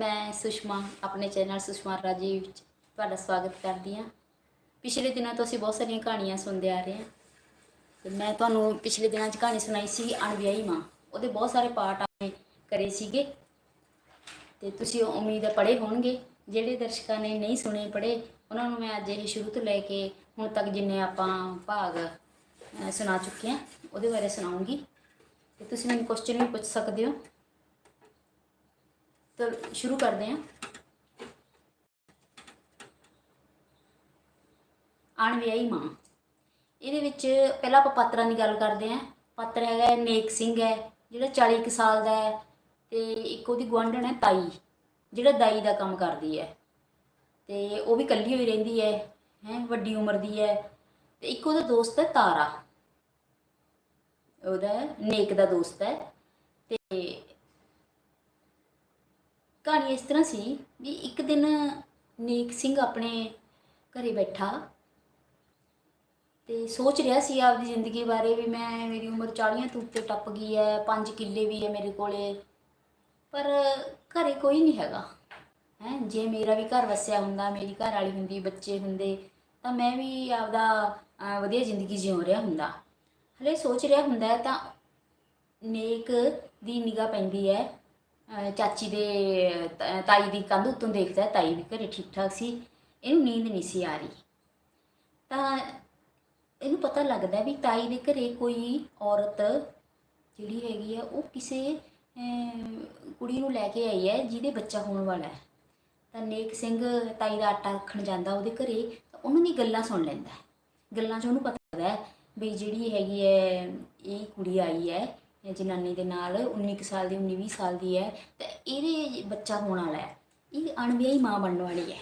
ਮੈਂ ਸੁਸ਼ਮਾ, ਆਪਣੇ ਚੈਨਲ ਸੁਸ਼ਮਾ ਰਾਜੀਵ ਵਿੱਚ ਤੁਹਾਡਾ ਸਵਾਗਤ ਕਰਦੀ ਹਾਂ। ਪਿਛਲੇ ਦਿਨਾਂ ਤੋਂ ਅਸੀਂ ਬਹੁਤ ਸਾਰੀਆਂ ਕਹਾਣੀਆਂ ਸੁਣਦੇ ਆ ਰਹੇ ਹਾਂ। ਤੇ ਮੈਂ ਤੁਹਾਨੂੰ ਪਿਛਲੇ ਦਿਨਾਂ 'ਚ ਕਹਾਣੀ ਸੁਣਾਈ ਸੀ ਅਣਵਿਆਹੀ ਮਾਂ। ਉਹਦੇ ਬਹੁਤ ਸਾਰੇ ਪਾਰਟ ਆਏ ਕਰੇ ਸੀਗੇ। ਤੇ ਤੁਸੀਂ ਉਮੀਦ ਹੈ ਪੜ੍ਹੇ ਹੋਣਗੇ। ਜਿਹੜੇ ਦਰਸ਼ਕਾਂ ਨੇ ਨਹੀਂ ਸੁਣੇ, ਪੜ੍ਹੇ, ਉਹਨਾਂ ਨੂੰ ਮੈਂ ਅੱਜ ਇਹ ਸ਼ੁਰੂ ਤੋਂ ਲੈ ਕੇ ਹੁਣ ਤੱਕ ਜਿੰਨੇ ਆਪਾਂ ਭਾਗ ਸੁਣਾ ਚੁੱਕੇ ਹਾਂ, ਉਹਦੇ ਬਾਰੇ ਸੁਣਾਉਂਗੀ। ਤੇ ਤੁਸੀਂ ਮੈਨੂੰ ਕੁਐਸਚਨ ਵੀ ਪੁੱਛ ਸਕਦੇ ਹੋ। ਤਾਂ ਸ਼ੁਰੂ ਕਰਦੇ ਹਾਂ। ਅਣਵਿਆਹੀ ਮਾਂ। ਇਹਦੇ ਵਿੱਚ ਪਹਿਲਾਂ ਆਪਾਂ ਪਾਤਰਾਂ ਦੀ ਗੱਲ ਕਰਦੇ ਹਾਂ। ਪਾਤਰ ਹੈਗਾ ਨੇਕ ਸਿੰਘ ਹੈ, ਜਿਹੜਾ 40 ਕੁ ਸਾਲ ਦਾ ਹੈ ਤੇ ਇੱਕ ਉਹਦੀ ਗੁਆਂਢਣ ਹੈ ਤਾਈ, ਜਿਹੜਾ ਦਾਈ ਦਾ ਕੰਮ ਕਰਦੀ ਹੈ। ਤੇ ਉਹ ਵੀ ਇਕੱਲੀ ਹੋਈ ਰਹਿੰਦੀ ਹੈ ਹੈ, ਵੱਡੀ ਉਮਰ ਦੀ ਹੈ ਤੇ ਇੱਕ ਉਹਦਾ ਦੋਸਤ ਹੈ ਤਾਰਾ। ਉਹਦਾ ਨੇਕ ਦਾ ਦੋਸਤ ਹੈ ਤੇ ਕਹਾਣੀ ਇਸ ਤਰ੍ਹਾਂ ਸੀ ਵੀ ਇੱਕ ਦਿਨ ਨੇਕ ਸਿੰਘ ਆਪਣੇ ਘਰੇ ਬੈਠਾ ਤੇ ਸੋਚ ਰਿਹਾ ਸੀ ਆਪਦੀ ਜ਼ਿੰਦਗੀ ਬਾਰੇ ਵੀ ਮੈਂ ਮੇਰੀ ਉਮਰ 40 ਤੋਂ ਉੱਤੇ ਟੱਪ ਗਈ ਹੈ, ਪੰਜ ਕਿੱਲੇ ਵੀ ਹੈ ਮੇਰੇ ਕੋਲੇ। ਪਰ ਘਰੇ ਕੋਈ ਨਹੀਂ ਹੈਗਾ। ਹੈ, ਜੇ ਮੇਰਾ ਵੀ ਘਰ ਵਸਿਆ ਹੁੰਦਾ, ਮੇਰੀ ਘਰ ਵਾਲੀ ਹੁੰਦੀ, ਬੱਚੇ ਹੁੰਦੇ, ਤਾਂ ਮੈਂ ਵੀ ਆਪਦਾ ਵਧੀਆ ਜ਼ਿੰਦਗੀ ਜਿਉ ਰਿਹਾ ਹੁੰਦਾ। ਹਲੇ ਸੋਚ ਰਿਹਾ ਹੁੰਦਾ ਤਾਂ ਨੇਕ ਦੀ ਨਿਗਾਹ ਪੈਂਦੀ ਹੈ। ਚਾਚੀ ਦੇ ਤ- ਤਾਈ ਦੀ ਕੰਧ ਉੱਤੋਂ ਦੇਖਦਾ ਤਾਈ ਵੀ ਘਰੇ ਠੀਕ ਠਾਕ ਸੀ। ਇਹਨੂੰ ਨੀਂਦ ਨਹੀਂ ਸੀ ਆ ਰਹੀ। ਤਾਂ ਇਹਨੂੰ ਪਤਾ ਲੱਗਦਾ ਵੀ ਤਾਈ ਦੇ ਘਰੇ ਕੋਈ ਔਰਤ ਜਿਹੜੀ ਹੈਗੀ ਆ ਉਹ ਕਿਸੇ ਕੁੜੀ ਨੂੰ ਲੈ ਕੇ ਆਈ ਹੈ, ਜਿਹਦੇ ਬੱਚਾ ਹੋਣ ਵਾਲਾ ਹੈ। ਤਾਂ ਨੇਕ ਸਿੰਘ ਤਾਈ ਦਾ ਆਟਾ ਰੱਖਣ ਜਾਂਦਾ ਉਹਦੇ ਘਰੇ, ਤਾਂ ਉਹਨਾਂ ਦੀ ਗੱਲਾਂ ਸੁਣ ਲੈਂਦਾ ਗੱਲਾਂ 'ਚ ਉਹਨੂੰ ਪਤਾ ਲੱਗਦਾ ਵੀ ਜਿਹੜੀ ਹੈਗੀ ਹੈ, ਇਹ ਕੁੜੀ ਆਈ ਹੈ ਜਨਾਨੀ ਦੇ ਨਾਲ 19 ਕੁ ਸਾਲ ਦੀ 19 20 ਸਾਲ ਦੀ ਹੈ, ਤੇ ਇਹਦੇ ਬੱਚਾ ਹੋਣ ਵਾਲਾ ਹੈ। ਇਹ ਅਣਵਿਆਹੀ ਮਾਂ ਬਣਨ ਵਾਲੀ ਹੈ।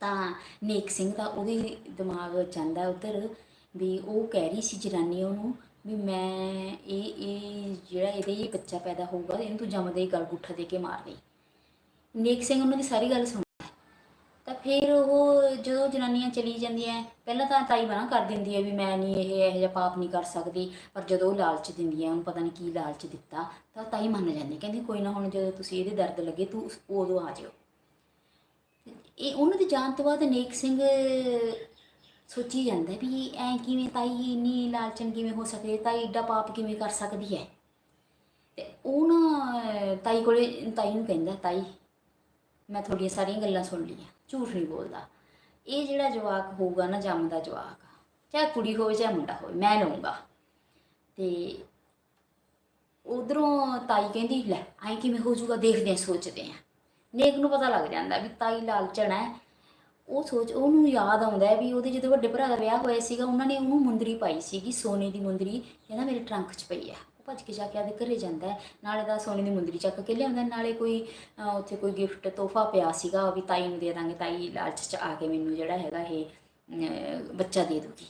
ਤਾਂ ਨੇਕ ਸਿੰਘ ਦਾ ਉਹਦੇ ਦਿਮਾਗ ਜਾਂਦਾ ਉਧਰ ਵੀ ਉਹ ਕਹਿ ਰਹੀ ਸੀ ਜਨਾਨੀ ਉਹਨੂੰ ਵੀ ਮੈਂ ਇਹ ਇਹ ਜਿਹੜਾ ਇਹਦੇ ਹੀ ਬੱਚਾ ਪੈਦਾ ਹੋਊਗਾ, ਇਹਨੂੰ ਤੂੰ ਜੰਮਦੇ ਹੀ ਗਲ ਗੁੱਠਾ ਦੇ ਕੇ ਮਾਰ ਦੇ। ਨੇਕ ਸਿੰਘ ਉਹਨਾਂ ਦੀ ਸਾਰੀ ਗੱਲ ਸੁਣ ਤਾਂ ਫਿਰ ਉਹ ਜਦੋਂ ਜਨਾਨੀਆਂ ਚਲੀ ਜਾਂਦੀਆਂ ਪਹਿਲਾਂ ਤਾਂ ਤਾਈ ਮਨਾ ਕਰ ਦਿੰਦੀ ਹੈ ਵੀ ਮੈਂ ਨਹੀਂ ਇਹ, ਇਹੋ ਜਿਹਾ ਪਾਪ ਨਹੀਂ ਕਰ ਸਕਦੀ। ਪਰ ਜਦੋਂ ਉਹ ਲਾਲਚ ਦਿੰਦੀ ਹੈ ਉਹਨੂੰ ਪਤਾ ਨਹੀਂ ਕੀ ਲਾਲਚ ਦਿੱਤਾ, ਤਾਂ ਤਾਈ ਮੰਨ ਜਾਂਦੀ ਕਹਿੰਦੀ ਕੋਈ ਨਾ ਹੁਣ ਜਦੋਂ ਤੁਸੀਂ ਇਹਦੇ ਦਰਦ ਲੱਗੇ, ਤੂੰ ਉਸ- ਉਦੋਂ ਆ ਜਿਓ। ਇਹ ਉਹਨਾਂ ਦੇ ਜਾਣ ਤੋਂ ਬਾਅਦ ਨੇਕ ਸਿੰਘ ਸੋਚੀ ਜਾਂਦਾ ਵੀ ਐ ਕਿਵੇਂ ਤਾਈ ਇੰਨੀ ਲਾਲਚਨ ਕਿਵੇਂ ਹੋ ਸਕਦੀ ਤਾਈ ਏਡਾ ਪਾਪ ਕਿਵੇਂ ਕਰ ਸਕਦੀ ਹੈ ਤੇ ਉਹ ਨਾ ਤਾਈ ਕੋਲੇ, ਤਾਈ ਨੂੰ ਕਹਿੰਦਾ, ਤਾਈ, ਮੈਂ ਤੁਹਾਡੀਆਂ ਸਾਰੀਆਂ ਗੱਲਾਂ ਸੁਣ ਲਈਆਂ। ਝੂਠ ਨਹੀਂ ਬੋਲਦਾ। ਇਹ ਜਿਹੜਾ ਜਵਾਕ ਹੋਊਗਾ ਨਾ ਜੰਮਦਾ ਜਵਾਕ, ਚਾਹੇ ਕੁੜੀ ਹੋਵੇ, ਚਾਹੇ ਮੁੰਡਾ ਹੋਵੇ, ਮੈਂ ਲਊਂਗਾ। ਤੇ ਉਧਰੋਂ ਤਾਈ ਕਹਿੰਦੀ, ਲੈ ਆਈ ਕਿਵੇਂ ਹੋ ਜਾਊਗਾ ਦੇਖਦੇ ਆ, ਸੋਚਦੇ ਆ। ਨੇਕ ਨੂੰ ਪਤਾ ਲੱਗ ਜਾਂਦਾ ਵੀ ਤਾਈ ਲਾਲਚਣ ਹੈ ਉਹ ਸੋਚ, ਉਹਨੂੰ ਯਾਦ ਆਉਂਦਾ ਵੀ ਉਹਦੇ ਜਦੋਂ ਵੱਡੇ ਭਰਾ ਦਾ ਵਿਆਹ ਹੋਇਆ ਸੀਗਾ, ਉਹਨਾਂ ਨੇ ਉਹਨੂੰ ਮੁੰਦਰੀ ਪਾਈ ਸੀਗੀ, ਸੋਨੇ ਦੀ ਮੁੰਦਰੀ, ਕਹਿੰਦਾ ਮੇਰੇ ਟਰੰਕ 'ਚ ਪਈ ਹੈ ਭੱਜ ਕੇ ਜਾ ਕੇ ਆਦੇ ਘਰੇ ਜਾਂਦਾ ਹੈ। ਨਾਲੇ ਦਾ ਸੋਨੇ ਦੀ ਮੁੰਦਰੀ ਚੱਕ ਕੇ ਲਿਆਉਂਦਾ ਨਾਲੇ ਕੋਈ ਉੱਥੇ ਕੋਈ ਗਿਫਟ ਤੋਹਫਾ ਪਿਆ ਸੀਗਾ ਵੀ ਤਾਈ ਨੂੰ ਦੇ ਦਾਂਗੇ। ਤਾਈ ਲਾਲਚ 'ਚ ਆ ਕੇ ਮੈਨੂੰ ਜਿਹੜਾ ਹੈਗਾ ਇਹ ਬੱਚਾ ਦੇ ਦੂਗੀ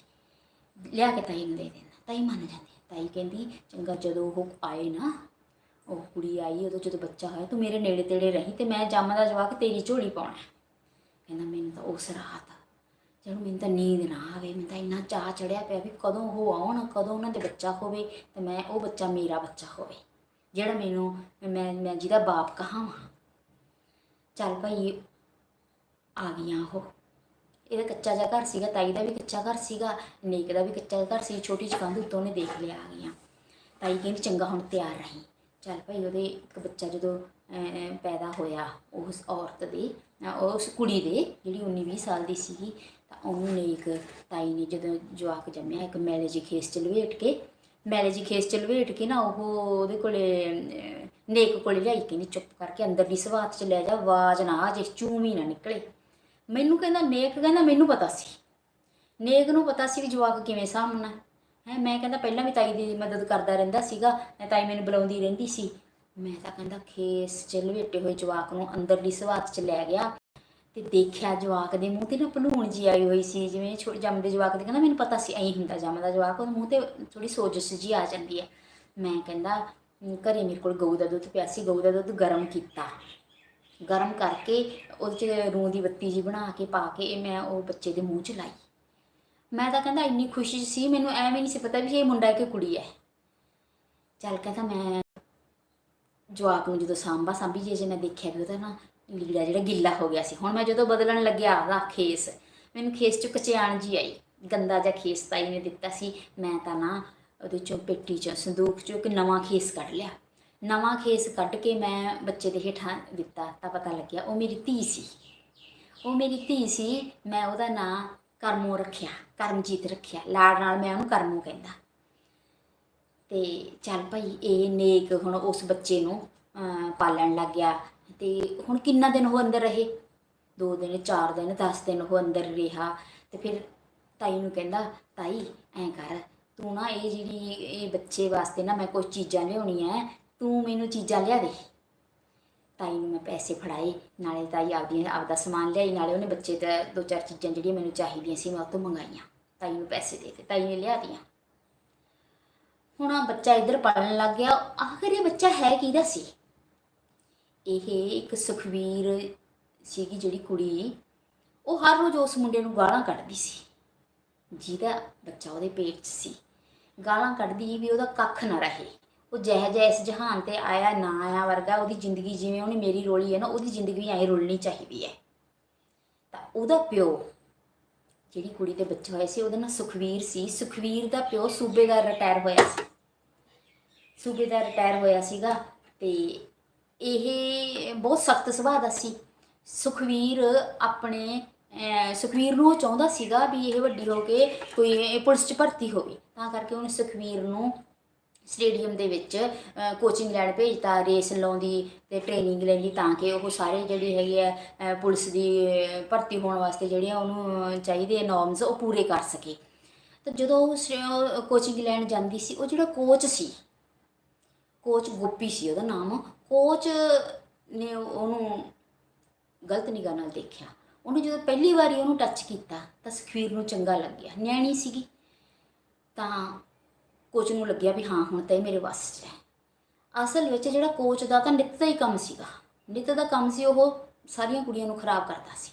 ਲਿਆ ਕੇ ਤਾਈ ਨੂੰ ਦੇ ਦੇਣਾ ਤਾਈ ਮੰਨ ਜਾਂਦੀ ਤਾਈ ਕਹਿੰਦੀ, ਚੰਗਾ ਜਦੋਂ ਉਹ ਆਏ ਨਾ, ਉਹ ਕੁੜੀ ਆਈ, ਉਦੋਂ ਜਦੋਂ ਬੱਚਾ ਹੋਇਆ, ਤੂੰ ਮੇਰੇ ਨੇੜੇ ਤੇੜੇ ਰਹੀ ਤੇ ਮੈਂ ਜੰਮ ਦਾ ਜਵਾਕ ਤੇਰੀ ਝੋਲੀ ਪਾਉਣਾ ਕਹਿੰਦਾ, ਮੈਨੂੰ ਤਾਂ ਉਸ ਰਾਤ ਚਲੋ ਮੈਨੂੰ ਤਾਂ ਨੀਂਦ ਨਾ ਆਵੇ, ਮੈਨੂੰ ਤਾਂ ਇੰਨਾ ਚਾਹ ਚੜਿਆ ਪਿਆ ਵੀ ਕਦੋਂ ਉਹ ਆਉਣ, ਕਦੋਂ ਉਹਨਾਂ ਦੇ ਬੱਚਾ ਹੋਵੇ ਤੇ ਮੈਂ ਉਹ ਬੱਚਾ ਮੇਰਾ ਬੱਚਾ ਹੋਵੇ, ਜਿਹੜਾ ਮੈਨੂੰ ਮੈਂ ਮੈਂ ਜਿਹਦਾ ਬਾਪ ਕਹਾਵਾਂ। ਚੱਲ ਭਾਈ, ਆ ਗਈਆਂ ਉਹ। ਇਹਦਾ ਕੱਚਾ ਜਿਹਾ ਘਰ ਸੀਗਾ, ਤਾਈ ਦਾ ਵੀ ਕੱਚਾ ਘਰ ਸੀਗਾ, ਨੇਕ ਦਾ ਵੀ ਕੱਚਾ ਘਰ ਸੀ, ਛੋਟੀ ਜਿਹੀ ਕੰਧ ਉੱਤੋਂ ਨੇ ਦੇਖ ਲਿਆ ਆ ਗਈਆਂ। ਤਾਈ ਕਹਿੰਦੀ ਚੰਗਾ ਹੁਣ ਤਿਆਰ ਰਹੀਂ। ਚੱਲ ਭਾਈ, ਉਹਦੇ ਇੱਕ ਬੱਚਾ ਜਦੋਂ ਪੈਦਾ ਹੋਇਆ, ਉਸ ਔਰਤ ਦੇ ਉਸ ਕੁੜੀ ਦੇ, ਜਿਹੜੀ 19 20 ਸਾਲ ਦੀ ਸੀਗੀ ਤਾਂ ਉਹਨੂੰ ਨੇਕ ਤਾਈ ਨੇ ਜਦੋਂ ਜਵਾਕ ਜੰਮਿਆ, ਇੱਕ ਮੈਲੇ ਜੀ ਖੇਸ ਚ ਲਵੇਟ ਕੇ, ਮੈਲੇ ਜੀ ਖੇਸ ਚ ਲਵੇਟ ਕੇ ਨਾ ਉਹ ਉਹਦੇ ਕੋਲੇ ਨੇਕ ਕੋਲੇ ਲਿਆਈ ਕਹਿੰਦੀ ਚੁੱਪ ਕਰਕੇ ਅੰਦਰ ਦੀ ਸਵਾਤ ਚ ਲੈ ਜਾ, ਆਵਾਜ਼ ਨਾ ਆ ਜੇ, ਚੂਮੀ ਨਾ ਨਿਕਲੇ। ਮੈਨੂੰ ਕਹਿੰਦਾ, ਨੇਕ ਕਹਿੰਦਾ, ਮੈਨੂੰ ਪਤਾ ਸੀ। ਨੇਕ ਨੂੰ ਪਤਾ ਸੀ ਵੀ ਜਵਾਕ ਕਿਵੇਂ ਸਾਹਮਣਾ ਹੈ, ਮੈਂ ਕਹਿੰਦਾ, ਪਹਿਲਾਂ ਵੀ ਤਾਈ ਦੀ ਮਦਦ ਕਰਦਾ ਰਹਿੰਦਾ ਸੀਗਾ, ਮੈਂ ਤਾਈ ਮੈਨੂੰ ਬੁਲਾਉਂਦੀ ਰਹਿੰਦੀ ਸੀ। ਮੈਂ ਤਾਂ ਕਹਿੰਦਾ, ਖੇਸ ਚ ਲਵੇਟੇ ਹੋਏ ਜਵਾਕ ਨੂੰ ਅੰਦਰਲੀ ਸਵਾਤ ਚ ਲੈ ਗਿਆ। ਤੇ ਦੇਖਿਆ ਜਵਾਕ ਦੇ ਮੂੰਹ ਤੇ ਨਾ ਭਲੂਣ ਜੀ ਆਈ ਹੋਈ ਸੀ, ਜਿਵੇਂ ਛੋਟੇ ਜੰਮਦੇ ਜਵਾਕ ਦੇ ਕਹਿੰਦਾ, ਮੈਨੂੰ ਪਤਾ ਸੀ ਐਂ ਹੁੰਦਾ ਜੰਮਦਾ ਜਵਾਕ, ਉਹਦੇ ਮੂੰਹ ਤੇ ਥੋੜੀ ਸੋਜਸ਼ ਜੀ ਆ ਜਾਂਦੀ ਹੈ। ਮੈਂ ਕਹਿੰਦਾ ਘਰੇ ਮੇਰੇ ਕੋਲ ਗਊ ਦਾ ਦੁੱਧ ਪਿਆ ਸੀ, ਗਊ ਦਾ ਦੁੱਧ ਗਰਮ ਕੀਤਾ। ਗਰਮ ਕਰਕੇ ਉਹਦੇ 'ਚ ਰੂੰ ਦੀ ਬੱਤੀ ਜੀ ਬਣਾ ਕੇ ਪਾ ਕੇ ਮੈਂ ਉਹ ਬੱਚੇ ਦੇ ਮੂੰਹ 'ਚ ਲਾਈ। ਮੈਂ ਤਾਂ ਕਹਿੰਦਾ, ਇੰਨੀ ਖੁਸ਼ੀ ਸੀ, ਮੈਨੂੰ ਐਵੇਂ ਨਹੀਂ ਸੀ ਪਤਾ ਵੀ ਇਹ ਮੁੰਡਾ ਹੈ ਕਿ ਕੁੜੀ ਹੈ। ਚੱਲ ਕਹਿੰਦਾ, ਮੈਂ ਜਵਾਕ ਨੂੰ ਜਦੋਂ ਸਾਂਭਾ ਸਾਂਭੀ ਜੇ ਜੇ ਮੈਂ ਦੇਖਿਆ ਵੀ ਉਹਦਾ ਨਾ ਲੀੜਾ ਜਿਹੜਾ ਗਿੱਲਾ ਹੋ ਗਿਆ ਸੀ। ਹੁਣ ਮੈਂ ਜਦੋਂ ਬਦਲਣ ਲੱਗਿਆ ਉਹਦਾ ਖੇਸ। ਮੈਨੂੰ ਖੇਸ ਚ ਕਚਿਆਣ ਜੀ ਆਈ। ਗੰਦਾ ਜਿਹਾ ਖੇਸ ਤਾਈ ਨੇ ਦਿੱਤਾ ਸੀ। ਮੈਂ ਤਾਂ ਨਾ ਉਹਦੇ ਚੋਂ ਪੇਟੀ ਚੋਂ ਸੰਦੂਕ ਚੋਂ ਇੱਕ ਨਵਾਂ ਖੇਸ ਕੱਢ ਲਿਆ। ਨਵਾਂ ਖੇਸ ਕੱਢ ਕੇ ਮੈਂ ਬੱਚੇ ਦੇ ਹੇਠਾਂ ਦਿੱਤਾ ਤਾਂ ਪਤਾ ਲੱਗਿਆ ਉਹ ਮੇਰੀ ਧੀ ਸੀ। ਉਹ ਮੇਰੀ ਧੀ ਸੀ, ਮੈਂ ਉਹਦਾ ਨਾਂ ਕਰਮੋ ਰੱਖਿਆ, ਕਰਮਜੀਤ ਰੱਖਿਆ। ਲਾੜ ਨਾਲ ਮੈਂ ਉਹਨੂੰ ਕਰਮੋ ਕਹਿੰਦਾ। ਤੇ ਚੱਲ ਭਾਈ, ਇਹ ਨੇਕ ਹੁਣ ਉਸ ਬੱਚੇ ਨੂੰ ਪਾਲਣ ਲੱਗ ਗਿਆ ਤੇ ਹੁਣ ਕਿੰਨਾ ਦਿਨ ਉਹ ਅੰਦਰ ਰਹੇ? ਦੋ ਦਿਨ, ਚਾਰ ਦਿਨ 10 ਦਿਨ ਉਹ ਅੰਦਰ ਰਿਹਾ ਤੇ ਫਿਰ ਤਾਈ ਨੂੰ ਕਹਿੰਦਾ, ਤਾਈ, ਐਂ ਕਰ, ਤੂੰ ਨਾ ਇਹ ਜਿਹੜੀ ਇਹ ਬੱਚੇ ਵਾਸਤੇ ਨਾ ਮੈਂ ਕੁਝ ਚੀਜ਼ਾਂ ਲਿਆਉਣੀਆਂ ਤੂੰ ਮੈਨੂੰ ਚੀਜ਼ਾਂ ਲਿਆ ਦੇ। ਤਾਈ ਨੂੰ ਮੈਂ ਪੈਸੇ ਫੜਾਏ, ਨਾਲੇ ਤਾਈ ਆਪਦੀ ਆਪਦਾ ਸਮਾਨ ਲਿਆਈ, ਨਾਲੇ ਉਹਨੇ ਬੱਚੇ ਦਾ ਦੋ ਚਾਰ ਚੀਜ਼ਾਂ ਜਿਹੜੀਆਂ ਮੈਨੂੰ ਚਾਹੀਦੀਆਂ ਸੀ ਮੈਂ ਉਹ ਤੋਂ ਮੰਗਾਈਆਂ। ਤਾਈ ਨੂੰ ਪੈਸੇ ਦੇ ਦਿੱਤੇ, ਤਾਈ ਨੇ ਲਿਆ ਦੀਆਂ ਹੁਣ ਆ ਬੱਚਾ ਇੱਧਰ ਪੜਨ ਲੱਗ ਗਿਆ ਆਖਰ ਇਹ ਬੱਚਾ ਹੈ ਕਿਹਦਾ ਸੀ? ਇਹ ਇੱਕ ਸੁਖਵੀਰ ਸੀਗੀ ਜਿਹੜੀ ਕੁੜੀ, ਉਹ ਹਰ ਰੋਜ਼ ਉਸ ਮੁੰਡੇ ਨੂੰ ਗਾਲਾਂ ਕੱਢਦੀ ਸੀ। ਜਿਹਦਾ ਬੱਚਾ ਉਹਦੇ ਪੇਟ 'ਚ ਸੀ। ਗਾਲਾਂ ਕੱਢਦੀ ਵੀ ਉਹਦਾ ਕੱਖ ਨਾ ਰਹੇ। ਉਹ ਜਿਹੋ ਜਿਹਾ ਇਸ ਜਹਾਨ ਤੇ ਆਇਆ, ਨਾ ਆਇਆ ਵਰਗਾ, ਉਹਦੀ ਜ਼ਿੰਦਗੀ ਜਿਵੇਂ ਉਹਨੇ ਮੇਰੀ ਰੋਲੀ ਹੈ ਨਾ, ਉਹਦੀ ਜ਼ਿੰਦਗੀ ਵੀ ਐਂ ਰੋਲਣੀ ਚਾਹੀਦੀ ਹੈ। ਤਾਂ ਉਹਦਾ ਪਿਓ ਜਿਹੜੀ ਕੁੜੀ ਦੇ ਬੱਚੇ ਹੋਏ ਸੀ, ਉਹਦਾ ਨਾਂ ਸੁਖਵੀਰ ਸੀ। ਸੁਖਵੀਰ ਦਾ ਪਿਓ ਸੂਬੇਦਾਰ ਰਿਟਾਇਰ ਹੋਇਆ ਸੀ। ਸੂਬੇਦਾਰ ਰਿਟਾਇਰ ਹੋਇਆ ਸੀਗਾ ਤੇ ਇਹ ਬਹੁਤ ਸਖਤ ਸੁਭਾਅ ਦਾ ਸੀ। ਸੁਖਵੀਰ ਆਪਣੇ ਅਹ, ਸੁਖਵੀਰ ਨੂੰ ਉਹ ਚਾਹੁੰਦਾ ਸੀਗਾ ਵੀ ਇਹ ਵੱਡੀ ਹੋ ਕੇ ਕੋਈ ਪੁਲਿਸ 'ਚ ਭਰਤੀ ਹੋਵੇ। ਤਾਂ ਕਰਕੇ ਉਹਨੇ ਸੁਖਵੀਰ ਨੂੰ ਸਟੇਡੀਅਮ ਦੇ ਵਿੱਚ ਕੋਚਿੰਗ ਲੈਣ ਭੇਜਤਾ ਰੇਸ ਲਾਉਂਦੀ ਤੇ ਟ੍ਰੇਨਿੰਗ ਲੈਣ ਦੀ ਤਾਂ ਕਿ ਉਹ ਸਾਰੇ ਜਿਹੜੇ ਹੈਗੇ ਆ ਪੁਲਿਸ ਦੀ ਭਰਤੀ ਹੋਣ ਵਾਸਤੇ ਜਿਹੜੀਆਂ ਉਹਨੂੰ ਚਾਹੀਦੇ ਨੋਰਮਸ ਉਹ ਪੂਰੇ ਕਰ ਸਕੇ। ਤਾਂ ਜਦੋਂ ਉਹ ਕੋਚਿੰਗ ਲੈਣ ਜਾਂਦੀ ਸੀ ਉਹ ਜਿਹੜਾ ਕੋਚ ਸੀ ਕੋਚ ਗੋਪੀ ਸੀ ਉਹਦਾ ਨਾਮ ਕੋਚ ਨੇ ਉਹਨੂੰ ਗਲਤ ਨਿਗਾਹ ਨਾਲ ਦੇਖਿਆ। ਉਹਨੇ ਜਦੋਂ ਪਹਿਲੀ ਵਾਰੀ ਉਹਨੂੰ ਟੱਚ ਕੀਤਾ, ਤਾਂ ਸੁਖਵੀਰ ਨੂੰ ਚੰਗਾ ਲੱਗਿਆ। ਨਿਆਣੀ ਸੀਗੀ। ਤਾਂ ਕੋਚ ਨੂੰ ਲੱਗਿਆ ਵੀ ਹਾਂ, ਹੁਣ ਤਾਂ ਇਹ ਮੇਰੇ ਵੱਸ 'ਚ ਹੈ। ਅਸਲ ਵਿੱਚ ਜਿਹੜਾ ਕੋਚ ਦਾ ਤਾਂ ਨਿੱਤ ਦਾ ਹੀ ਕੰਮ ਸੀਗਾ। ਨਿੱਤ ਦਾ ਕੰਮ ਸੀ ਉਹ ਸਾਰੀਆਂ ਕੁੜੀਆਂ ਨੂੰ ਖਰਾਬ ਕਰਦਾ ਸੀ।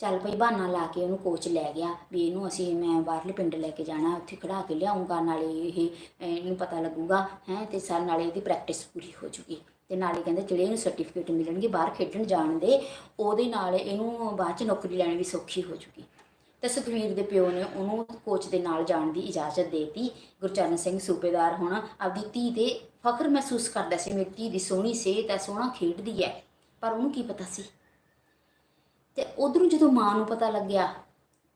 ਚੱਲ ਭਈ ਬਹਾਨਾ ਲਾ ਕੇ ਉਹਨੂੰ ਕੋਚ ਲੈ ਗਿਆ ਵੀ ਇਹਨੂੰ ਅਸੀਂ ਮੈਂ ਬਾਹਰਲੇ ਪਿੰਡ ਲੈ ਕੇ ਜਾਣਾ, ਉੱਥੇ ਖੜਾ ਕੇ ਲਿਆਉਂਗਾ, ਨਾਲੇ ਇਹ ਇਹਨੂੰ ਪਤਾ ਲੱਗੂਗਾ, ਹੈ, ਤੇ ਸਾਲ ਨਾਲੇ ਇਹਦੀ ਪ੍ਰੈਕਟਿਸ ਪੂਰੀ ਹੋ ਜੂਗੀ। ਤੇ ਨਾਲੇ ਕਹਿੰਦੇ ਜਿਹੜੇ ਇਹਨੂੰ ਸਰਟੀਫਿਕੇਟ ਮਿਲਣਗੇ ਬਾਹਰ ਖੇਡਣ ਜਾਣ ਦੇ, ਉਹਦੇ ਨਾਲ ਇਹਨੂੰ ਬਾਅਦ ਚ ਨੌਕਰੀ ਲੈਣੀ ਵੀ ਸੌਖੀ ਹੋ ਜੂਗੀ। ਤੇ ਸੁਖਵੀਰ ਦੇ ਪਿਓ ਨੇ ਉਹਨੂੰ ਕੋਚ ਦੇ ਨਾਲ ਜਾਣ ਦੀ ਇਜਾਜ਼ਤ ਦੇਤੀ। ਗੁਰਚਰਨ ਸਿੰਘ ਸੂਬੇਦਾਰ ਹੁਣ ਆਪਦੀ ਧੀ ਤੇ ਫਖਰ ਮਹਿਸੂਸ ਕਰਦਾ ਸੀ, ਮੇਰੀ ਧੀ ਦੀ ਸੋਹਣੀ ਸਿਹਤ ਹੈ, ਸੋਹਣਾ ਖੇਡਦੀ ਹੈ। ਪਰ ਉਹਨੂੰ ਕੀ ਪਤਾ ਸੀ? ਤੇ ਉਧਰੋਂ ਜਦੋਂ ਮਾਂ ਨੂੰ ਪਤਾ ਲੱਗਿਆ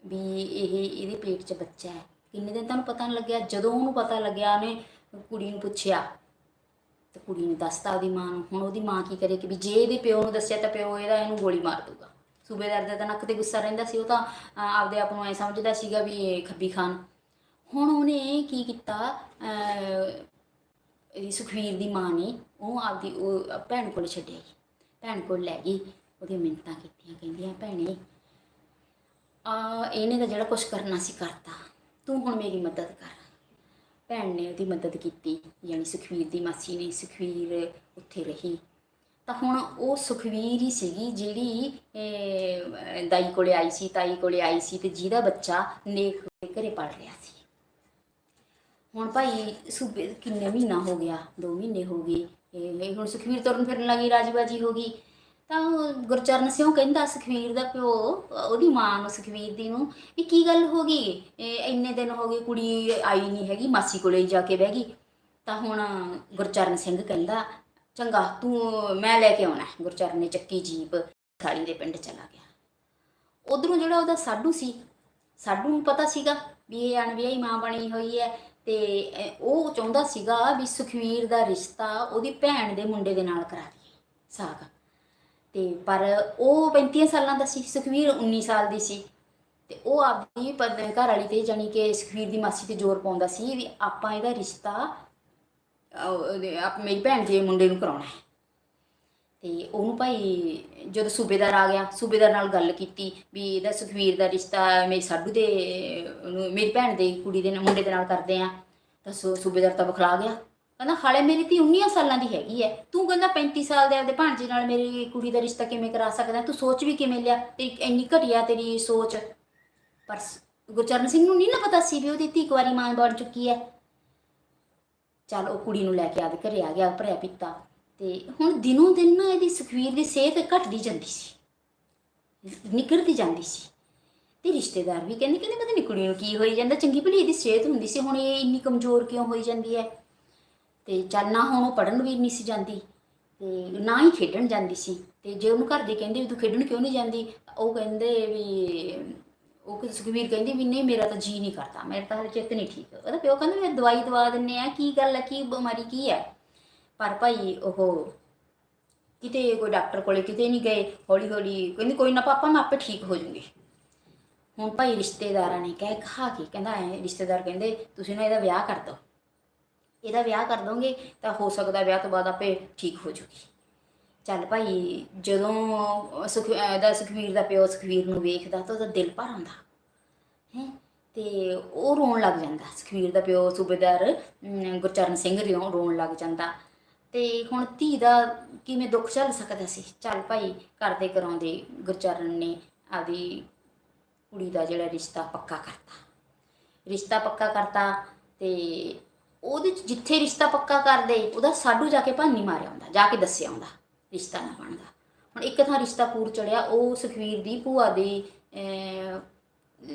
ਵੀ ਇਹ ਇਹਦੇ ਪੇਟ 'ਚ ਬੱਚਾ ਹੈ ਕਿੰਨੇ ਦਿਨ ਤੁਹਾਨੂੰ ਪਤਾ ਨਹੀਂ ਲੱਗਿਆ? ਜਦੋਂ ਉਹਨੂੰ ਪਤਾ ਲੱਗਿਆ ਉਹਨੇ ਕੁੜੀ ਨੂੰ ਪੁੱਛਿਆ ਤੇ ਕੁੜੀ ਨੂੰ ਦੱਸਤਾ ਉਹਦੀ ਮਾਂ ਨੂੰ। ਹੁਣ ਉਹਦੀ ਮਾਂ ਕੀ ਕਰੇ ਕਿ ਵੀ ਜੇ ਇਹਦੇ ਪਿਓ ਨੂੰ ਦੱਸਿਆ ਤਾਂ ਪਿਓ ਇਹਦਾ ਇਹਨੂੰ ਗੋਲੀ ਮਾਰ ਦੂਗਾ। ਸੂਬੇਦਾਰ ਦਾ ਤਾਂ ਨੱਕ ਤੇ ਗੁੱਸਾ ਰਹਿੰਦਾ ਸੀ ਉਹ ਤਾਂ ਆਪਦੇ ਆਪ ਨੂੰ ਐ ਸਮਝਦਾ ਸੀਗਾ ਵੀ ਇਹ ਖੱਬੀ ਖਾਨ। ਹੁਣ ਉਹਨੇ ਕੀ ਕੀਤਾ ਅਹ, ਇਹਦੀ ਸੁਖਵੀਰ ਦੀ ਮਾਂ ਨੇ ਉਹ ਆਪਦੀ ਉਹ ਭੈਣ ਕੋਲ ਛੱਡਿਆ ਭੈਣ ਕੋਲ ਲੈ ਗਈ। ਉਹਦੀਆਂ ਮਿੰਤਾਂ ਕੀਤੀਆਂ, ਕਹਿੰਦੀਆਂ, ਭੈਣੇ, ਆ, ਇਹਨੇ ਤਾਂ ਜਿਹੜਾ ਕੁਝ ਕਰਨਾ ਸੀ ਕਰਤਾ। ਤੂੰ ਹੁਣ ਮੇਰੀ ਮਦਦ ਕਰ। ਭੈਣ ਨੇ ਉਹਦੀ ਮਦਦ ਕੀਤੀ, ਯਾਨੀ ਸੁਖਵੀਰ ਦੀ ਮਾਸੀ ਨੇ, ਸੁਖਵੀਰ ਉੱਥੇ ਰਹੀ। ਤਾਂ ਹੁਣ ਉਹ ਸੁਖਵੀਰ ਹੀ ਸੀਗੀ ਜਿਹੜੀ ਦਾਈ ਕੋਲੇ ਆਈ ਸੀ, ਤਾਈ ਕੋਲੇ ਆਈ ਸੀ ਤੇ ਜਿਹਦਾ ਬੱਚਾ ਨੇਕ ਹੋ ਕੇ ਘਰੇ ਪੜ ਰਿਹਾ ਸੀ। ਹੁਣ ਭਾਈ ਸੂਬੇ ਕਿੰਨੇ ਮਹੀਨਾ ਹੋ ਗਿਆ? 2 ਮਹੀਨੇ ਹੋ ਗਏ। ਇਹ ਹੁਣ ਸੁਖਵੀਰ ਤੁਰਨ ਫਿਰਨ ਲੱਗੀ, ਰਾਜਬਾਜ਼ੀ ਹੋ ਗਈ। ਤਾਂ ਉਹ ਗੁਰਚਰਨ ਸਿੰਘ ਕਹਿੰਦਾ ਸੁਖਵੀਰ ਦਾ ਪਿਓ, ਉਹਦੀ ਮਾਂ ਨੂੰ ਸੁਖਵੀਰ ਦੀ ਨੂੰ, ਵੀ ਕੀ ਗੱਲ ਹੋ ਗਈ? ਇਹ ਇੰਨੇ ਦਿਨ ਹੋ ਗਏ ਕੁੜੀ ਆਈ ਨਹੀਂ ਹੈਗੀ, ਮਾਸੀ ਕੋਲੇ ਜਾ ਕੇ ਬਹਿ ਗਈ। ਤਾਂ ਹੁਣ ਗੁਰਚਰਨ ਸਿੰਘ ਕਹਿੰਦਾ, ਚੰਗਾ, ਤੂੰ, ਮੈਂ ਲੈ ਕੇ ਆਉਣਾ ਗੁਰਚਰਨ ਨੇ ਚੱਕੀ ਜੀਪ ਖਾਲੀ ਦੇ ਪਿੰਡ ਚਲਾ ਗਿਆ। ਉਧਰੋਂ ਜਿਹੜਾ ਉਹਦਾ ਸਾਡੂ ਸੀ, ਸਾਡੂ ਨੂੰ ਪਤਾ ਸੀਗਾ ਵੀ ਇਹ ਅਣਵਿਆਹੀ ਮਾਂ ਬਣੀ ਹੋਈ ਹੈ ਤੇ ਉਹ ਚਾਹੁੰਦਾ ਸੀਗਾ ਵੀ ਸੁਖਵੀਰ ਦਾ ਰਿਸ਼ਤਾ ਉਹਦੀ ਭੈਣ ਦੇ ਮੁੰਡੇ ਦੇ ਨਾਲ ਕਰਾ ਦਈਏ। ਸਾਗ। ਤੇ ਪਰ ਉਹ 35 ਸਾਲਾਂ ਦਾ ਸੀ, ਸੁਖਵੀਰ 19 ਸਾਲ ਦੀ ਸੀ। ਤੇ ਉਹ ਆਪਦੀ ਪ- ਘਰ ਵਾਲੀ ਤੇ ਜਾਣੀ ਕਿ ਸੁਖਵੀਰ ਦੀ ਮਾਸੀ ਤੇ ਜ਼ੋਰ ਪਾਉਂਦਾ ਸੀ ਵੀ ਆਪਾਂ ਇਹਦਾ ਰਿਸ਼ਤਾ ਆਪ, ਮੇਰੀ ਭੈਣ ਦੇ ਮੁੰਡੇ ਨੂੰ ਕਰਾਉਣਾ ਹੈ। ਤੇ ਉਹਨੂੰ ਭਾਈ ਜਦੋਂ ਸੂਬੇਦਾਰ ਆ ਗਿਆ, ਸੂਬੇਦਾਰ ਨਾਲ ਗੱਲ ਕੀਤੀ ਵੀ ਇਹਦਾ ਸੁਖਵੀਰ ਦਾ ਰਿਸ਼ਤਾ ਮੇਰੀ ਸਾਡੂ ਦੇ ਮੇਰੀ ਭੈਣ ਦੇ ਕੁੜੀ ਦੇ ਮੁੰਡੇ ਦੇ ਨਾਲ ਕਰਦੇ ਆ। ਤਾਂ ਸੂ- ਸੂਬੇਦਾਰ ਤਾਂ ਬਖਲਾ ਗਿਆ। ਕਹਿੰਦਾ, ਹਾਲੇ ਮੇਰੀ ਧੀ 19 ਸਾਲਾਂ ਦੀ ਹੈਗੀ ਹੈ ਤੂੰ ਕਹਿੰਦਾ 35 ਸਾਲ ਦੇ ਆਪਦੇ ਭਾਣਜੇ ਨਾਲ ਮੇਰੀ ਕੁੜੀ ਦਾ ਰਿਸ਼ਤਾ ਕਿਵੇਂ ਕਰਾ ਸਕਦਾ? ਤੂੰ ਸੋਚ ਵੀ ਕਿਵੇਂ ਲਿਆ? ਤੇਰੀ ਇੰਨੀ ਘਟੀਆ ਤੇਰੀ ਸੋਚ। ਪਰ ਗੁਰਚਰਨ ਸਿੰਘ ਨੂੰ ਨਹੀਂ ਨਾ ਪਤਾ ਸੀ ਵੀ ਉਹਦੀ ਧੀ ਕੁਆਰੀ ਮਾਂ ਬਣ ਚੁੱਕੀ ਹੈ ਚੱਲ, ਉਹ ਕੁੜੀ ਨੂੰ ਲੈ ਕੇ ਆਦੇ ਘਰੇ ਆ ਗਿਆ ਭਰਿਆ ਪੀਤਾ। ਤੇ ਹੁਣ ਦਿਨੋਂ ਦਿਨ ਨਾ ਇਹਦੀ ਸੁਖਵੀਰ ਦੀ ਸਿਹਤ ਘਟਦੀ ਜਾਂਦੀ ਸੀ। ਨਿਕਲਦੀ ਜਾਂਦੀ ਸੀ। ਤੇ ਰਿਸ਼ਤੇਦਾਰ ਵੀ ਕਹਿੰਦੇ ਕਹਿੰਦੇ ਪਤਾ ਨਹੀਂ ਕੁੜੀ ਨੂੰ ਕੀ ਹੋਈ ਜਾਂਦਾ, ਚੰਗੀ ਭਲੀ ਇਹਦੀ ਸਿਹਤ ਹੁੰਦੀ ਸੀ। ਹੁਣ ਇਹ ਇੰਨੀ ਕਮਜ਼ੋਰ ਕਿਉਂ ਹੋਈ ਜਾਂਦੀ ਹੈ ਤੇ ਚੱਲ ਨਾ ਹੁਣ ਉਹ ਪੜਨ ਵੀ ਨਹੀਂ ਸੀ ਜਾਂਦੀ ਤੇ ਨਾ ਹੀ ਖੇਡਣ ਜਾਂਦੀ ਸੀ ਤੇ ਜੇ ਉਹਨੂੰ ਘਰ ਦੇ ਕਹਿੰਦੇ ਵੀ ਤੂੰ ਖੇਡਣ ਕਿਉਂ ਨਹੀਂ ਜਾਂਦੀ, ਉਹ ਕਹਿੰਦੇ ਵੀ ਉਹ ਕਿ ਸੁਖਵੀਰ ਕਹਿੰਦੀ ਵੀ ਨਹੀਂ, ਮੇਰਾ ਤਾਂ ਜੀ ਨਹੀਂ ਕਰਦਾ, ਮੇਰਾ ਤਾਂ ਹਲੇ ਚਿੱਤ ਨਹੀਂ ਠੀਕ। ਉਹਦਾ ਪਿਓ ਕਹਿੰਦਾ ਵੀ ਦਵਾਈ ਦਵਾ ਦਿੰਨੇ ਆ, ਕੀ ਗੱਲ ਹੈ ਕੀ ਬਿਮਾਰੀ ਕੀ ਹੈ ਪਰ ਭਾਈ ਉਹ ਕਿਤੇ ਕੋਈ ਡਾਕਟਰ ਕੋਲੇ ਕਿਤੇ ਨਹੀਂ ਗਏ ਹੌਲੀ ਹੌਲੀ ਕਹਿੰਦੀ ਕੋਈ ਨਾ ਪਾਪਾ, ਮੈਂ ਆਪੇ ਠੀਕ ਹੋ ਜਾਊਂਗੀ ਹੁਣ ਭਾਈ ਰਿਸ਼ਤੇਦਾਰਾਂ ਨੇ ਕਹਿ, ਖਾ ਕੇ ਕਹਿੰਦਾ ਐ, ਰਿਸ਼ਤੇਦਾਰ ਕਹਿੰਦੇ, ਤੁਸੀਂ ਨਾ ਇਹਦਾ ਵਿਆਹ ਕਰ ਦਿਓ। ਇਹਦਾ ਵਿਆਹ ਕਰ ਦੋਗੇ ਤਾਂ ਹੋ ਸਕਦਾ ਵਿਆਹ ਤੋਂ ਬਾਅਦ ਆਪੇ ਠੀਕ ਹੋ ਜੂਗੀ। ਚੱਲ ਭਾਈ, ਜਦੋਂ ਸੁਖ, ਇਹਦਾ ਸੁਖਵੀਰ ਦਾ ਪਿਓ ਸੁਖਵੀਰ ਨੂੰ ਵੇਖਦਾ ਤਾਂ ਉਹਦਾ ਦਿਲ ਭਰ ਆਉਂਦਾ। ਹੈ? ਤੇ ਉਹ ਰੋਣ ਲੱਗ ਜਾਂਦਾ। ਸੁਖਵੀਰ ਦਾ ਪਿਓ ਸੂਬੇਦਾਰ ਗੁਰਚਰਨ ਸਿੰਘ ਰਿਓ ਰੋਣ ਲੱਗ ਜਾਂਦਾ। ਤੇ ਹੁਣ ਧੀ ਦਾ ਕਿਵੇਂ ਦੁੱਖ ਝੱਲ ਸਕਦਾ ਸੀ? ਚੱਲ ਭਾਈ ਕਰਦੇ ਕਰਾਉਂਦੇ ਗੁਰਚਰਨ ਨੇ ਆਪਦੀ ਕੁੜੀ ਦਾ ਜਿਹੜਾ ਰਿਸ਼ਤਾ ਪੱਕਾ ਕਰਤਾ। ਰਿਸ਼ਤਾ ਪੱਕਾ ਕਰਤਾ ਤੇ ਉਹਦੇ ਚ ਜਿੱਥੇ ਰਿਸ਼ਤਾ ਪੱਕਾ ਕਰਦੇ ਉਹਦਾ ਸਾਡੂ ਜਾ ਕੇ ਭਾਨੀ ਮਾਰਿਆ ਹੁੰਦਾ ਜਾ ਕੇ ਦੱਸਿਆ ਹੁੰਦਾ ਰਿਸ਼ਤਾ ਨਾ ਬਣਦਾ। ਹੁਣ ਇੱਕ ਥਾਂ ਰਿਸ਼ਤਾ ਪੂਰ ਚੜਿਆ ਉਹ ਸੁਖਵੀਰ ਦੀ ਭੂਆ ਦੇ ਅਹ,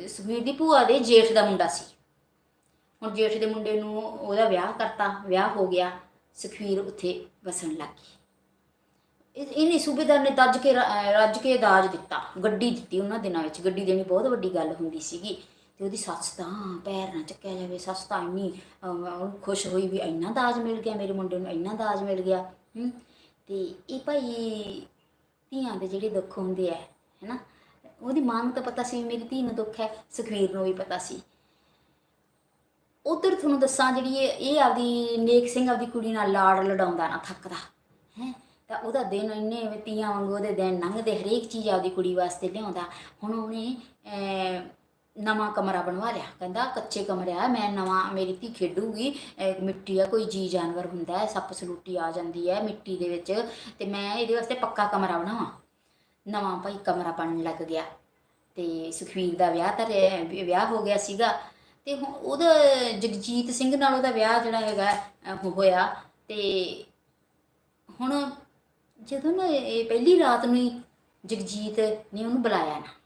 ਸੁਖਵੀਰ ਦੀ ਭੂਆ ਦੇ ਜੇਠ ਦਾ ਮੁੰਡਾ ਸੀ। ਹੁਣ ਜੇਠ ਦੇ ਮੁੰਡੇ ਨੂੰ ਉਹਦਾ ਵਿਆਹ ਕਰਤਾ ਵਿਆਹ ਹੋ ਗਿਆ ਸੁਖਵੀਰ ਉੱਥੇ ਵਸਣ ਲੱਗ ਗਈ। ਇਹਨੇ ਸੂਬੇਦਾਰ ਨੇ ਦੱਜ ਕੇ ਰ- ਰੱਜ ਕੇ ਦਾਜ ਦਿੱਤਾ ਗੱਡੀ ਦਿੱਤੀ ਉਹਨਾਂ ਦਿਨਾਂ ਵਿੱਚ। ਗੱਡੀ ਦੇਣੀ ਬਹੁਤ ਵੱਡੀ ਗੱਲ ਹੁੰਦੀ ਸੀਗੀ। ਤੇ ਉਹਦੀ ਸੱਸ ਤਾਂ ਪੈਰ ਨਾ ਚੱਕਿਆ ਜਾਵੇ ਸੱਸ ਤਾਂ ਇੰਨੀ ਅਹ, ਖੁਸ਼ ਹੋਈ ਵੀ ਇੰਨਾ ਦਾਜ ਮਿਲ ਗਿਆ ਮੇਰੇ ਮੁੰਡੇ ਨੂੰ ਇੰਨਾ ਦਾਜ ਮਿਲ ਗਿਆ ਹੂੰ। ਤੇ ਇਹ ਭਾਈ ਧੀਆਂ ਦੇ ਜਿਹੜੇ ਦੁੱਖ ਹੁੰਦੇ ਆ ਹੈਨਾ ਉਹਦੀ ਮਾਂ ਨੂੰ ਤਾਂ ਪਤਾ ਸੀ ਵੀ ਮੇਰੀ ਧੀ ਨੂੰ ਦੁੱਖ ਹੈ ਸੁਖਵੀਰ ਨੂੰ ਵੀ ਪਤਾ ਸੀ। ਉਧਰ ਤੁਹਾਨੂੰ ਦੱਸਾਂ ਜਿਹੜੀ ਇਹ ਇਹ ਆਪਦੀ ਨੇਕ ਸਿੰਘ ਆਪਦੀ ਕੁੜੀ ਨਾਲ ਲਾੜ ਲੜਾਉਂਦਾ ਨਾ ਥੱਕਦਾ ਹੈ। ਤਾਂ ਉਹਦਾ ਦਿਨ ਇੰਨੇ ਐਵੇਂ ਤੀਆਂ ਵਾਂਗੂ ਉਹਦੇ ਦਿਨ ਲੰਘਦੇ ਹਰੇਕ ਚੀਜ਼ ਆਪਦੀ ਕੁੜੀ ਵਾਸਤੇ ਲਿਆਉਂਦਾ। ਹੁਣ ਉਹਨੇ ਅਹ, ਨਵਾਂ ਕਮਰਾ ਬਣਵਾ ਲਿਆ। ਕਹਿੰਦਾ, ਕੱਚੇ ਕਮਰੇ ਆ, ਮੈਂ ਨਵਾਂ, ਮੇਰੀ ਧੀ ਖੇਡੂਗੀ। ਮਿੱਟੀ ਆ, ਕੋਈ ਜੀ ਜਾਨਵਰ ਹੁੰਦਾ ਹੈ, ਸੱਪ ਸਲੂਟੀ ਆ ਜਾਂਦੀ ਹੈ ਮਿੱਟੀ ਦੇ ਵਿੱਚ। ਤੇ ਮੈਂ ਇਹਦੇ ਵਾਸਤੇ ਪੱਕਾ ਕਮਰਾ ਬਣਾਵਾਂ। ਨਵਾਂ ਭਾਈ ਕਮਰਾ ਬਣਨ ਲੱਗ ਗਿਆ। ਤੇ ਸੁਖਵੀਰ ਦਾ ਵਿਆਹ ਤਾਂ ਰਹਿ- ਵਿਆਹ ਹੋ ਗਿਆ ਸੀਗਾ। ਤੇ ਹੁਣ ਉਹਦਾ, ਜਗਜੀਤ ਸਿੰਘ ਨਾਲ ਉਹਦਾ ਵਿਆਹ ਜਿਹੜਾ ਹੈਗਾ ਹੋਇਆ। ਤੇ ਹੁਣ ਜਦੋਂ ਨਾ ਇਹ ਪਹਿਲੀ ਰਾਤ ਨੂੰ ਹੀ ਜਗਜੀਤ ਨੇ ਉਹਨੂੰ ਬੁਲਾਇਆ ਨਾ।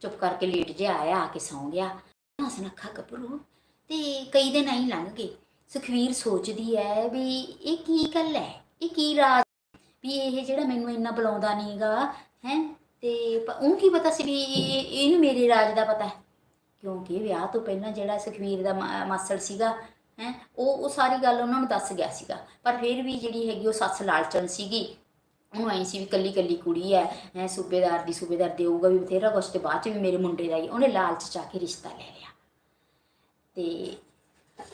ਚੁੱਪ ਕਰਕੇ ਲੇਟ ਜਿਹਾ ਆਇਆ, ਆ ਕੇ ਸੌਂ ਗਿਆ। ਹੱਸ ਨੱਖਾ ਗੱਭਰੂ। ਤੇ ਕਈ ਦਿਨ ਆਈ ਲੰਘ ਗਏ। ਸੁਖਵੀਰ ਸੋਚਦੀ ਹੈ ਵੀ ਇਹ ਕੀ ਗੱਲ ਹੈ ਇਹ ਕੀ ਰਾਜ ਵੀ ਇਹ ਜਿਹੜਾ ਮੈਨੂੰ ਇੰਨਾ ਬੁਲਾਉਂਦਾ ਨਹੀਂਗਾ, ਹੈ? ਤੇ ਪ- ਉਹਨੂੰ ਕੀ ਪਤਾ ਸੀ ਵੀ ਇਹਨੂੰ ਮੇਰੇ ਰਾਜ ਦਾ ਪਤਾ ਹੈ ਕਿਉਂਕਿ ਵਿਆਹ ਤੋਂ ਪਹਿਲਾਂ ਜਿਹੜਾ ਸੁਖਵੀਰ ਦਾ ਮਾ- ਮਾਸੜ ਸੀਗਾ, ਹੈ? ਉਹ ਉਹ ਸਾਰੀ ਗੱਲ ਉਹਨਾਂ ਨੂੰ ਦੱਸ ਗਿਆ ਸੀਗਾ। ਪਰ ਫਿਰ ਵੀ ਜਿਹੜੀ ਹੈਗੀ ਉਹ ਸੱਸ ਲਾਲਚਣ ਸੀਗੀ। ਉਹਨੂੰ ਆਈ ਸੀ ਵੀ ਕੱਲੀ ਕੱਲੀ ਕੁੜੀ ਹੈ ਹੈ ਸੂਬੇਦਾਰ ਦੀ ਸੂਬੇਦਾਰ ਦੇਊਗਾ ਵੀ ਬਥੇਰਾ ਕੁਛ ਤੇ ਬਾਅਦ ਚ ਵੀ ਮੇਰੇ ਮੁੰਡੇ ਦਾ ਹੀ, ਉਹਨੇ ਲਾਲਚ ਚ ਆ ਕੇ ਰਿਸ਼ਤਾ ਲੈ ਲਿਆ। ਤੇ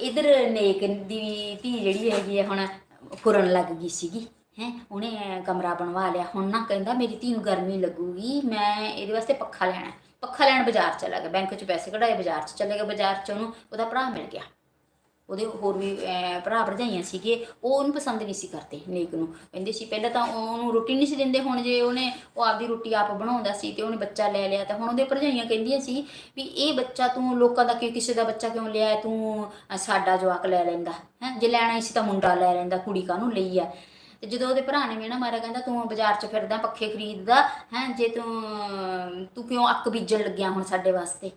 ਇਧਰ ਨੇਕ ਦੀ ਧੀ ਜਿਹੜੀ ਹੈਗੀ ਹੈ ਹੁਣ ਫੁਰਨ ਲੱਗ ਗਈ ਸੀਗੀ, ਹੈ, ਉਹਨੇ ਕਮਰਾ ਬਣਵਾ ਲਿਆ। ਹੁਣ ਨਾ ਕਹਿੰਦਾ ਮੇਰੀ ਧੀ ਨੂੰ ਗਰਮੀ ਲੱਗੂਗੀ, ਮੈਂ ਇਹਦੇ ਵਾਸਤੇ ਪੱਖਾ ਲੈਣਾ ਪੱਖਾ ਲੈਣ ਬਾਜ਼ਾਰ ਚਲਾ ਗਿਆ, ਬੈਂਕ 'ਚ ਪੈਸੇ ਕਢਾਏ, ਬਾਜ਼ਾਰ 'ਚ ਚਲੇ ਗਿਆ, ਬਾਜ਼ਾਰ 'ਚ ਉਹਨੂੰ, ਉਹਦਾ ਭਰਾ ਮਿਲ ਗਿਆ। ਉਹਦੇ ਹੋਰ ਵੀ ਅਹ, ਭਰਾ ਭਰਜਾਈਆਂ ਸੀਗੇ ਉਹ ਉਹਨੂੰ ਪਸੰਦ ਨਹੀਂ ਸੀ ਕਰਦੇ ਨੇਕ ਨੂੰ। ਕਹਿੰਦੇ ਸੀ ਪਹਿਲਾਂ ਤਾਂ ਉਹਨੂੰ ਰੋਟੀ ਨਹੀਂ ਸੀ ਦਿੰਦੇ ਹੁਣ ਜੇ ਉਹਨੇ ਉਹ ਆਪਦੀ ਰੋਟੀ ਆਪ ਬਣਾਉਂਦਾ ਸੀ ਤੇ ਉਹਨੇ ਬੱਚਾ ਲੈ ਲਿਆ ਤਾਂ ਹੁਣ ਉਹਦੇ ਭਰਜਾਈਆਂ ਕਹਿੰਦੀਆਂ ਸੀ ਵੀ ਇਹ ਬੱਚਾ ਤੂੰ ਲੋਕਾਂ ਦਾ ਕਿਉਂ ਕਿਸੇ ਦਾ ਬੱਚਾ ਕਿਉਂ ਲਿਆ ਤੂੰ ਅਹ, ਸਾਡਾ ਜਵਾਕ ਲੈ ਲੈਂਦਾ ਹੈ? ਜੇ ਲੈਣਾ ਹੀ ਸੀ ਤਾਂ ਮੁੰਡਾ ਲੈ ਲੈਂਦਾ ਕੁੜੀ ਕਾਹਨੂੰ ਲਈ ਆ? ਤੇ ਜਦੋਂ ਉਹਦੇ ਭਰਾ ਨੇ ਮੇਣਾ ਮਾਰਿਆ ਕਹਿੰਦਾ ਤੂੰ ਬਾਜ਼ਾਰ 'ਚ ਫਿਰਦਾ ਪੱਖੇ ਖਰੀਦਦਾ ਹੈ? ਜੇ ਤੂੰ ਤੂੰ ਕਿਉਂ ਅੱਕ ਬੀਜਣ ਲੱਗਿਆ ਹੁਣ ਸਾਡੇ ਵਾਸਤੇ?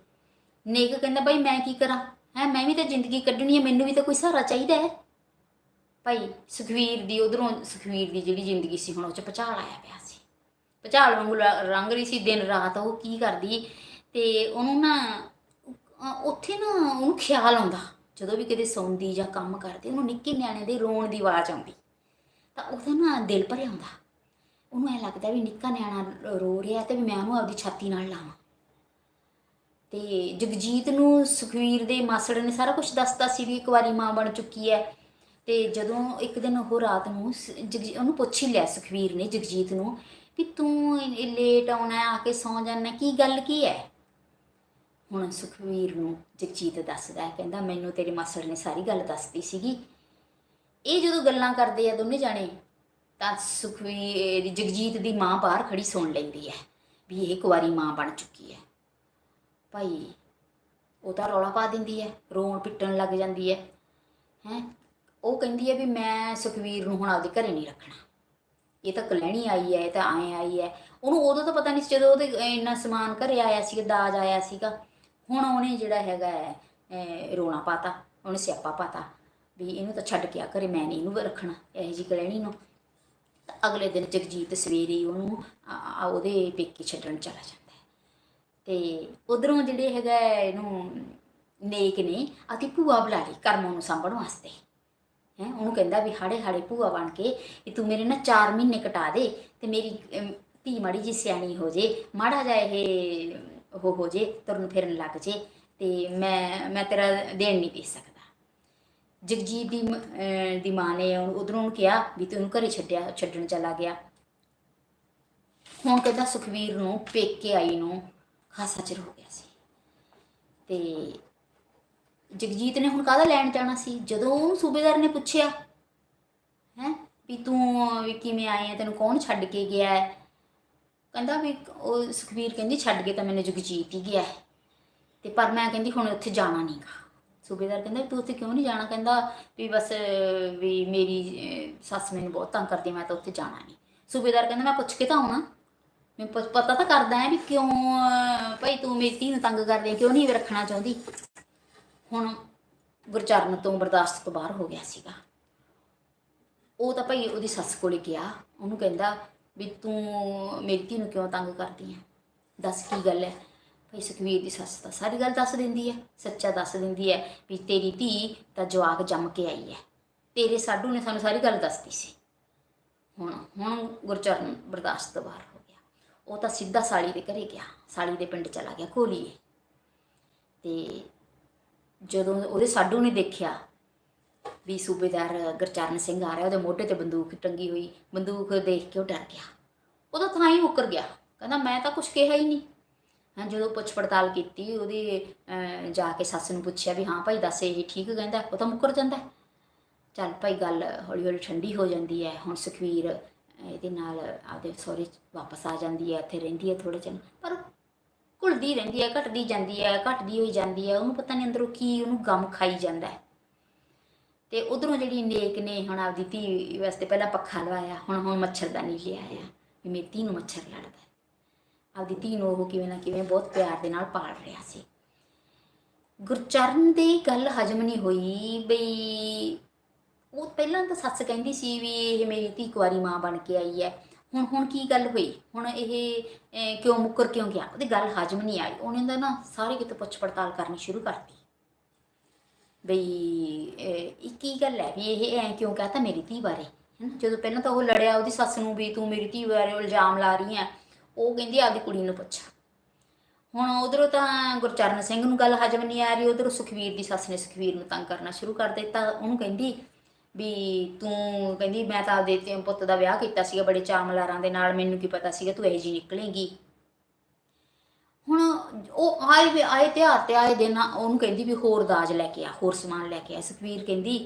ਨੇਕ ਕਹਿੰਦਾ ਭਾਈ ਮੈਂ ਕੀ ਕਰਾਂ? ਹੈ, ਮੈਂ ਵੀ ਤਾਂ ਜ਼ਿੰਦਗੀ ਕੱਢਣੀ ਹੈ, ਮੈਨੂੰ ਵੀ ਤਾਂ ਕੋਈ ਸਹਾਰਾ ਚਾਹੀਦਾ ਹੈ। ਭਾਈ, ਸੁਖਵੀਰ ਦੀ ਉਧਰੋਂ, ਸੁਖਵੀਰ ਦੀ ਜਿਹੜੀ ਜ਼ਿੰਦਗੀ ਸੀ, ਹੁਣ ਉਹ ਚ ਪਚਾਲ ਆਇਆ ਪਿਆ ਸੀ। ਪਚਾਲ ਵਾਂਗੂ ਰੰਗ ਰਹੀ ਸੀ ਦਿਨ ਰਾਤ, ਉਹ ਕੀ ਕਰਦੀ ਤੇ ਉਹਨੂੰ ਨਾ ਉੱਥੇ ਨਾ ਉਹਨੂੰ ਖਿਆਲ ਆਉਂਦਾ, ਜਦੋਂ ਵੀ ਕਿਤੇ ਸੌਂਦੀ ਜਾਂ ਕੰਮ ਕਰਦੀ, ਉਹਨੂੰ ਨਿੱਕੇ ਨਿਆਣੇ ਦੇ ਰੋਣ ਦੀ ਆਵਾਜ਼ ਆਉਂਦੀ। ਤਾਂ ਉਹਦਾ ਨਾ ਦਿਲ ਭਰਿਆ ਹੁੰਦਾ। ਉਹਨੂੰ ਐ ਲੱਗਦਾ ਵੀ ਨਿੱਕਾ ਨਿਆਣਾ ਰੋ ਰਿਹਾ ਤੇ ਵੀ ਮੈਂ ਉਹਨੂੰ ਆਪਦੀ ਛਾਤੀ ਨਾਲ ਲਾਵਾਂ। ਤੇ ਜਗਜੀਤ ਨੂੰ ਸੁਖਵੀਰ ਦੇ ਮਾਸੜ ਨੇ ਸਾਰਾ ਕੁਝ ਦੱਸਤਾ ਸੀ ਵੀ ਇੱਕ ਵਾਰੀ ਮਾਂ ਬਣ ਚੁੱਕੀ ਹੈ। ਤੇ ਜਦੋਂ ਇੱਕ ਦਿਨ ਉਹ ਰਾਤ ਨੂੰ ਸ- ਉਹਨੂੰ ਪੁੱਛ ਹੀ ਲਿਆ ਸੁਖਵੀਰ ਨੇ, ਜਗਜੀਤ ਨੂੰ, ਵੀ ਤੂੰ ਲੇਟ ਆਉਣਾ, ਆ ਕੇ ਸੌਂ ਜਾਣਾ ਕੀ ਗੱਲ ਕੀ ਹੈ? ਹੁਣ ਸੁਖਵੀਰ ਨੂੰ ਜਗਜੀਤ ਦੱਸਦਾ ਹੈ, ਕਹਿੰਦਾ ਮੈਨੂੰ ਤੇਰੇ ਮਾਸੜ ਨੇ ਸਾਰੀ ਗੱਲ ਦੱਸਤੀ ਸੀਗੀ। ਇਹ ਜਦੋਂ ਗੱਲਾਂ ਕਰਦੇ ਆ ਦੋਨੇ ਜਾਣੇ, ਤਾਂ ਸੁਖਵੀਰ ਜਗਜੀਤ ਦੀ ਮਾਂ ਬਾਹਰ ਖੜੀ ਸੁਣ ਲੈਂਦੀ ਹੈ, ਵੀ ਇਹ ਕੁਵਾਰੀ ਮਾਂ ਬਣ ਚੁੱਕੀ ਹੈ। ਭਾਈ, ਉਹ ਤਾਂ ਰੌਲਾ ਪਾ ਦਿੰਦੀ ਹੈ ਰੋਣ ਪਿੱਟਣ ਲੱਗ ਜਾਂਦੀ ਹੈ ਹੈ। ਉਹ ਕਹਿੰਦੀ ਹੈ ਵੀ ਮੈਂ ਸੁਖਵੀਰ ਨੂੰ ਹੁਣ ਆਪਦੇ ਘਰੇ ਨਹੀਂ ਰੱਖਣਾ। ਇਹ ਤਾਂ ਕਲਹਿਣੀ ਆਈ ਹੈ ਇਹ ਤਾਂ ਆਏ ਆਈ ਹੈ ਉਹਨੂੰ ਉਦੋਂ ਤਾਂ ਪਤਾ ਨਹੀਂ ਸੀ ਜਦੋਂ ਉਹਦੇ ਇੰਨਾ ਸਮਾਨ ਘਰੇ ਆਇਆ ਸੀ, ਦਾਜ ਆਇਆ ਸੀਗਾ। ਹੁਣ ਉਹਨੇ ਜਿਹੜਾ ਹੈਗਾ ਹੈ ਅਹ ਰੋਣਾ ਪਾਤਾ, ਉਹਨੇ ਸਿਆਪਾ ਪਾਤਾ ਵੀ ਇਹਨੂੰ ਤਾਂ ਛੱਡ ਕੇ ਆ ਘਰੇ, ਮੈਂ ਨਹੀਂ ਇਹਨੂੰ ਰੱਖਣਾ, ਇਹ ਜੀ ਕਲਹਿਣੀ ਨੂੰ। ਤਾਂ ਅਗਲੇ ਦਿਨ ਜਗਜੀਤ ਸਵੇਰੇ ਉਹਨੂੰ ਉਹਦੇ ਪੇਕੇ ਛੱਡਣ ਚਲਾ ਜਾਂਦਾ। ਤੇ ਉਧਰੋਂ ਜਿਹੜੇ ਹੈਗਾ ਇਹਨੂੰ ਨੇਕ ਨੇ ਅਤੀ ਭੂਆ ਬੁਲਾ ਲਈ ਕਰਮਾਂ ਨੂੰ ਸਾਂਭਣ ਵਾਸਤੇ। ਹੈ, ਉਹਨੂੰ ਕਹਿੰਦਾ ਵੀ ਹਾੜੇ ਹਾੜੇ ਭੂਆ ਬਣ ਕੇ ਵੀ ਤੂੰ ਮੇਰੇ ਨਾਲ 4 ਮਹੀਨੇ ਕਟਾ ਦੇ ਤੇ ਮੇਰੀ ਧੀ ਮਾੜੀ ਜੀ ਸਿਆਣੀ ਹੋ ਜੇ, ਮਾੜਾ ਜਾ ਇਹ ਉਹ ਹੋ ਜੇ, ਤੁਰਨ ਫਿਰਨ ਲੱਗ ਜੇ ਤੇ ਮੈਂ ਮੈਂ ਤੇਰਾ ਦੇਣ ਨਹੀਂ ਦੇ ਸਕਦਾ। ਜਗਜੀਤ ਦੀ ਦੀ ਮਾਂ ਨੇ ਉਧਰੋਂ ਉਹਨੂੰ ਕਿਹਾ ਵੀ ਤੂੰ ਉਹਨੂੰ ਘਰੇ ਛੱਡਿਆ, ਛੱਡਣ ਚਲਾ ਗਿਆ। ਹੁਣ ਕਹਿੰਦਾ ਸੁਖਵੀਰ ਨੂੰ, ਪੇਕੇ ਆਈ ਨੂੰ ਹਾਸਾ ਚਿਰ ਹੋ ਗਿਆ ਸੀ। ਤੇ ਜਗਜੀਤ ਨੇ ਹੁਣ ਕਾਹਦਾ ਲੈਣ ਜਾਣਾ ਸੀ? ਜਦੋਂ ਉਹਨੂੰ ਸੂਬੇਦਾਰ ਨੇ ਪੁੱਛਿਆ, ਹੈ, ਵੀ ਤੂੰ ਵੀ ਕਿਵੇਂ ਆਏ ਹੈ? ਤੈਨੂੰ ਕੌਣ ਛੱਡ ਕੇ ਗਿਆ ਹੈ? ਕਹਿੰਦਾ ਵੀ ਉਹ ਸੁਖਵੀਰ ਕਹਿੰਦੀ, ਛੱਡ ਕੇ ਤਾਂ ਮੈਨੂੰ ਜਗਜੀਤ ਹੀ ਗਿਆ ਹੈ। ਤੇ ਪਰ ਮੈਂ ਕਹਿੰਦੀ, ਹੁਣ ਉੱਥੇ ਜਾਣਾ ਨਹੀਂਗਾ ਸੂਬੇਦਾਰ ਕਹਿੰਦਾ, ਵੀ ਤੂੰ ਉੱਥੇ ਕਿਉਂ ਨਹੀਂ ਜਾਣਾ? ਕਹਿੰਦਾ ਵੀ ਬਸ, ਵੀ ਮੇਰੀ ਸੱਸ ਮੈਨੂੰ ਬਹੁਤ ਤੰਗ ਕਰਦੀ ਮੈਂ ਤਾਂ ਉੱਥੇ ਜਾਣਾ ਨਹੀਂ ਸੂਬੇਦਾਰ ਕਹਿੰਦਾ, ਮੈਂ ਪੁੱਛ ਕੇ ਤਾਂ ਆਉਣਾ। ਮੈਂ ਪ- ਪਤਾ ਤਾਂ ਕਰਦਾ ਹੈ ਵੀ ਕਿਉਂ, ਭਾਈ ਤੂੰ ਮੇਰੀ ਧੀ ਨੂੰ ਤੰਗ ਕਰਦੀ ਹੈ, ਕਿਉਂ ਨਹੀਂ ਰੱਖਣਾ ਚਾਹੁੰਦੀ? ਹੁਣ ਗੁਰਚਰਨ ਤੋਂ ਬਰਦਾਸ਼ਤ ਤੋਂ ਬਾਹਰ ਹੋ ਗਿਆ ਸੀਗਾ। ਉਹ ਤਾਂ ਭਾਈ ਉਹਦੀ ਸੱਸ ਕੋਲੇ ਗਿਆ। ਉਹਨੂੰ ਕਹਿੰਦਾ ਵੀ ਤੂੰ ਮੇਰੀ ਧੀ ਨੂੰ ਕਿਉਂ ਤੰਗ ਕਰਦੀ ਹੈ? ਦੱਸ ਕੀ ਗੱਲ ਹੈ? ਭਾਈ ਸੁਖਵੀਰ ਦੀ ਸੱਸ ਤਾਂ ਸਾਰੀ ਗੱਲ ਦੱਸ ਦਿੰਦੀ ਹੈ, ਸੱਚਾ ਦੱਸ ਦਿੰਦੀ ਹੈ ਵੀ ਤੇਰੀ ਧੀ ਤਾਂ ਜਵਾਕ ਜੰਮ ਕੇ ਆਈ ਹੈ। ਤੇਰੇ ਸਾਡੂ ਨੇ ਸਾਨੂੰ ਸਾਰੀ ਗੱਲ ਦੱਸਤੀ ਸੀ। ਹੁਣ ਹੁਣ ਗੁਰਚਰਨ ਬਰਦਾਸ਼ਤ ਤੋਂ ਬਾਹਰ। ਉਹ ਤਾਂ ਸਿੱਧਾ ਸਾਲੀ ਦੇ ਘਰੇ ਗਿਆ, ਸਾਲੀ ਦੇ ਪਿੰਡ ਚਲਾ ਗਿਆ ਕੋਲੀਏ ਤੇ ਜਦੋਂ ਉਹਦੇ ਸਾਡੂ ਨੇ ਦੇਖਿਆ ਵੀ ਸੂਬੇਦਾਰ ਗੁਰਚਰਨ ਸਿੰਘ ਆ ਰਿਹਾ, ਉਹਦੇ ਮੋਢੇ ਤੇ ਬੰਦੂਕ ਟੰਗੀ ਹੋਈ, ਬੰਦੂਕ ਦੇਖ ਕੇ ਉਹ ਡਰ ਗਿਆ। ਉਹਦਾ ਥਾਂ ਹੀ ਮੁੱਕਰ ਗਿਆ। ਕਹਿੰਦਾ, ਮੈਂ ਤਾਂ ਕੁਝ ਕਿਹਾ ਹੀ ਨਹੀਂ। ਹਾਂ, ਜਦੋਂ ਪੁੱਛ ਪੜਤਾਲ ਕੀਤੀ, ਉਹਦੀ ਜਾ ਕੇ ਸੱਸ ਨੂੰ ਪੁੱਛਿਆ ਵੀ, ਹਾਂ ਭਾਈ, ਦੱਸ, ਇਹ ਠੀਕ ਕਹਿੰਦਾ? ਉਹ ਤਾਂ ਮੁੱਕਰ ਜਾਂਦਾ। ਚੱਲ ਭਾਈ, ਗੱਲ ਹੌਲੀ ਹੌਲੀ ਠੰਡੀ ਹੋ ਜਾਂਦੀ ਹੈ। ਹੁਣ ਸੁਖਵੀਰ ਇਹਦੇ ਨਾਲ ਆਪਦੇ ਸਹੁਰੇ ਵਾਪਸ ਆ ਜਾਂਦੀ ਹੈ, ਇੱਥੇ ਰਹਿੰਦੀ ਹੈ ਥੋੜੇ ਚਿਰ। ਪਰ ਘੁਲਦੀ ਰਹਿੰਦੀ ਹੈ, ਘਟਦੀ ਜਾਂਦੀ ਹੈ, ਘਟਦੀ ਹੋਈ ਜਾਂਦੀ ਹੈ। ਉਹਨੂੰ ਪਤਾ ਨਹੀਂ ਅੰਦਰੋਂ ਕੀ ਉਹਨੂੰ ਗਮ ਖਾਈ ਜਾਂਦਾ ਹੈ। ਤੇ ਉਧਰੋਂ ਜਿਹੜੀ ਨੇਕ ਨੇ ਹੁਣ ਆਪਦੀ ਧੀ ਵਾਸਤੇ ਪਹਿਲਾਂ ਪੱਖਾ ਲਵਾਇਆ, ਹੁਣ ਹੁਣ ਮੱਛਰਦਾਨੀ ਲਿਆਇਆ ਵੀ ਮੇਰੀ ਧੀ ਨੂੰ ਮੱਛਰ ਲੜਦਾ ਆਪਦੀ ਧੀ ਨੂੰ ਉਹ ਕਿਵੇਂ ਨਾ ਕਿਵੇਂ ਬਹੁਤ ਪਿਆਰ ਦੇ ਨਾਲ ਪਾਲ ਰਿਹਾ ਸੀ। ਗੁਰਚਰਨ ਦੀ ਗੱਲ ਹਜਮ ਨਹੀਂ ਹੋਈ ਬਈ ਪਹਿਲਾਂ ਤਾਂ ਸੱਸ ਕਹਿੰਦੀ ਸੀ ਵੀ ਇਹ ਮੇਰੀ ਧੀ ਕੁਆਰੀ ਮਾਂ ਬਣ ਕੇ ਆਈ ਹੈ। ਹੁਣ ਹੁਣ ਕੀ ਗੱਲ ਹੋਈ? ਹੁਣ ਇਹ ਕਿਉਂ ਮੁੱਕਰ ਕਿਉਂ ਗਿਆ? ਉਹਦੀ ਗੱਲ ਹਜਮ ਨਹੀਂ ਆਈ। ਉਹਨੇ ਤਾਂ ਨਾ ਸਾਰੇ ਕਿਤੇ ਪੁੱਛ ਪੜਤਾਲ ਕਰਨੀ ਸ਼ੁਰੂ ਕਰਤੀ। ਬਈ ਇਹ ਕੀ ਗੱਲ ਹੈ ਵੀ ਇਹ ਐ ਕਿਉਂ ਕਹਤਾ ਮੇਰੀ ਧੀ ਬਾਰੇ? ਹੈਨਾ? ਜਦੋਂ ਪਹਿਲਾਂ ਤਾਂ ਉਹ ਲੜਿਆ ਉਹਦੀ ਸੱਸ ਨੂੰ ਵੀ, ਤੂੰ ਮੇਰੀ ਧੀ ਬਾਰੇ ਇਲਜ਼ਾਮ ਲਾ ਰਹੀ ਹੈ। ਉਹ ਕਹਿੰਦੀ, ਆਪਦੀ ਕੁੜੀ ਨੂੰ ਪੁੱਛ। ਹੁਣ ਉਧਰੋਂ ਤਾਂ ਗੁਰਚਰਨ ਸਿੰਘ ਨੂੰ ਗੱਲ ਹਜਮ ਨਹੀਂ ਆ ਰਹੀ। ਉਧਰੋਂ ਸੁਖਵੀਰ ਦੀ ਸੱਸ ਨੇ ਸੁਖਵੀਰ ਨੂੰ ਤੰਗ ਕਰਨਾ ਸ਼ੁਰੂ ਕਰ ਦਿੱਤਾ। ਉਹਨੂੰ ਕਹਿੰਦੀ ਵੀ ਤੂੰ ਕਹਿੰਦੀ ਮੈਂ ਤਾਂ ਆਪਦੇ ਤੇ ਪੁੱਤ ਦਾ ਵਿਆਹ ਕੀਤਾ ਸੀਗਾ, ਬੜੇ ਚਾਮਲਾਰਾਂ ਦੇ ਨਾਲ, ਮੈਨੂੰ ਕੀ ਪਤਾ ਸੀਗਾ ਤੂੰ ਇਹੋ ਜੀ ਨਿਕਲੇਗੀ। ਹੁਣ ਉਹ ਆਏ ਵੀ, ਆਏ ਤਿਉਹਾਰ ਤੇ ਆਏ ਦਿਨ ਉਹਨੂੰ ਕਹਿੰਦੀ ਵੀ ਹੋਰ ਦਾਜ ਲੈ ਕੇ ਆ, ਹੋਰ ਸਮਾਨ ਲੈ ਕੇ ਆ। ਸੁਖਵੀਰ ਕਹਿੰਦੀ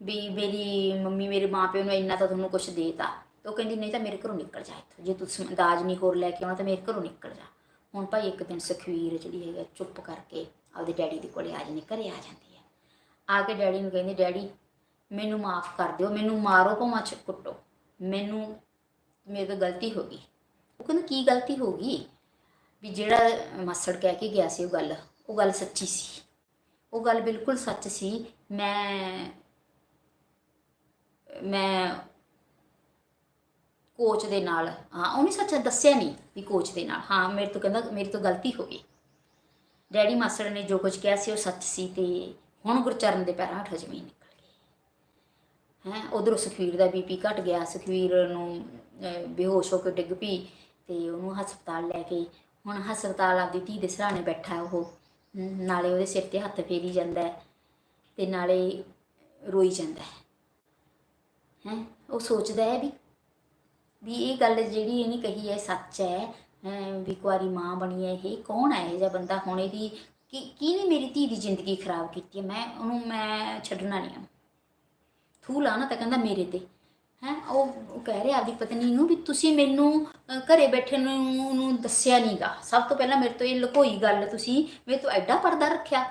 ਵੀ ਮੇਰੀ ਮੰਮੀ ਮੇਰੇ ਮਾਪਿਓ ਨੂੰ ਇੰਨਾ ਤਾਂ ਤੁਹਾਨੂੰ ਕੁਝ ਦੇਤਾ ਤੇ। ਉਹ ਕਹਿੰਦੀ, ਨਹੀਂ ਤਾਂ ਮੇਰੇ ਘਰੋਂ ਨਿਕਲ ਜਾ ਇੱਥੋਂ। ਜੇ ਤੂੰ ਦਾਜ ਨਹੀਂ ਹੋਰ ਲੈ ਕੇ ਆਉਣਾ ਤਾਂ ਮੇਰੇ ਘਰੋਂ ਨਿਕਲ ਜਾ। ਹੁਣ ਭਾਈ ਇੱਕ ਦਿਨ ਸੁਖਵੀਰ ਜਿਹੜੀ ਹੈਗਾ ਚੁੱਪ ਕਰਕੇ ਆਪਦੇ ਡੈਡੀ ਦੇ ਕੋਲੇ ਆ ਜਾਂਦੀ, ਘਰੇ ਆ ਜਾਂਦੀ ਹੈ ਆ ਕੇ ਡੈਡੀ ਨੂੰ ਕਹਿੰਦੀ, ਡੈਡੀ ਮੈਨੂੰ ਮਾਫ ਕਰ ਦਿਓ, ਮੈਨੂੰ ਮਾਰੋ ਭਾਵੇਂ ਚ ਕੁੱਟੋ। ਮੈਨੂੰ, ਮੇਰੇ ਤੋਂ ਗਲਤੀ ਹੋ ਗਈ। ਉਹ ਕਹਿੰਦਾ, ਕੀ ਗਲਤੀ ਹੋ ਗਈ? ਵੀ ਜਿਹੜਾ ਮਾਸੜ ਕਹਿ ਕੇ ਗਿਆ ਸੀ ਉਹ ਗੱਲ ਉਹ ਗੱਲ ਸੱਚੀ ਸੀ। ਉਹ ਗੱਲ ਬਿਲਕੁਲ ਸੱਚ ਸੀ। ਮੈਂ ਮੈਂ ਕੋਚ ਦੇ ਨਾਲ, ਹਾਂ ਉਹਨੇ ਸੱਚ ਦੱਸਿਆ ਨਹੀਂ ਵੀ ਕੋਚ ਦੇ ਨਾਲ। ਹਾਂ, ਮੇਰੇ ਤੋਂ ਕਹਿੰਦਾ, ਮੇਰੇ ਤੋਂ ਗਲਤੀ ਹੋ ਗਈ। ਡੈਡੀ ਮਾਸੜ ਨੇ ਜੋ ਕੁਝ ਕਿਹਾ ਸੀ ਉਹ ਸੱਚ ਸੀ ਤੇ ਹੁਣ ਗੁਰਚਰਨ ਦੇ ਪੈਰਾਂ ਹੇਠ ਜ਼ਮੀਨ। ਨਿਕਲ ਹੈ, ਉਧਰੋਂ ਸੁਖਵੀਰ ਦਾ ਬੀਪੀ ਘਟ ਗਿਆ ਸੁਖਵੀਰ ਨੂੰ ਬੇਹੋਸ਼ ਹੋ ਕੇ ਡਿੱਗ ਪਈ ਤੇ ਉਹਨੂੰ ਹਸਪਤਾਲ ਲੈ ਕੇ, ਹੁਣ ਹਸਪਤਾਲ ਆਪਦੀ ਧੀ ਦੇ ਸਰਾਣੇ ਬੈਠਾ ਉਹ ਨਾਲੇ ਉਹਦੇ ਸਿਰ ਤੇ ਹੱਥ ਫੇਰੀ ਜਾਂਦਾ ਹੈ ਤੇ ਨਾਲੇ ਰੋਈ ਜਾਂਦਾ ਹੈ। ਉਹ ਸੋਚਦਾ ਹੈ ਵੀ ਵੀ ਇਹ ਗੱਲ ਜਿਹੜੀ ਇਹਨੇ ਕਹੀ ਹੈ, ਸੱਚ ਹੈ ਅਮ ਵੀ ਕੁਆਰੀ ਮਾਂ ਬਣੀ ਹੈ ਇਹ, ਕੌਣ ਹੈ ਇਹ ਜਿਹਾ ਬੰਦਾ ਹੁਣ ਇਹਦੀ, ਕੀ, ਕਿਹਨੇ ਮੇਰੀ ਧੀ ਦੀ ਜ਼ਿੰਦਗੀ ਖਰਾਬ ਕੀਤੀ ਹੈ? ਮੈਂ, ਉਹਨੂੰ ਮੈਂ ਛੱਡਣਾ ਨਹੀਂ ਆ ਥੂ ਲਾਣਾ ਤਾਂ ਕਹਿੰਦਾ ਮੇਰੇ ਤੇ। ਹੈ ਉਹ ਉਹ ਕਹਿ ਰਿਹਾ ਆਪਦੀ ਪਤਨੀ ਨੂੰ ਵੀ ਤੁਸੀਂ ਮੈਨੂੰ ਅ, ਘਰੇ ਬੈਠੇ ਨੂੰ ਨੂੰ ਦੱਸਿਆ ਨਹੀਂਗਾ ਸਭ ਤੋਂ ਪਹਿਲਾਂ ਮੇਰੇ ਤੋਂ ਇਹ ਲੁਕੋਈ ਗੱਲ ਤੁਸੀਂ ਮੇਰੇ ਤੋਂ ਐਡਾ ਪਰਦਾ ਰੱਖਿਆ।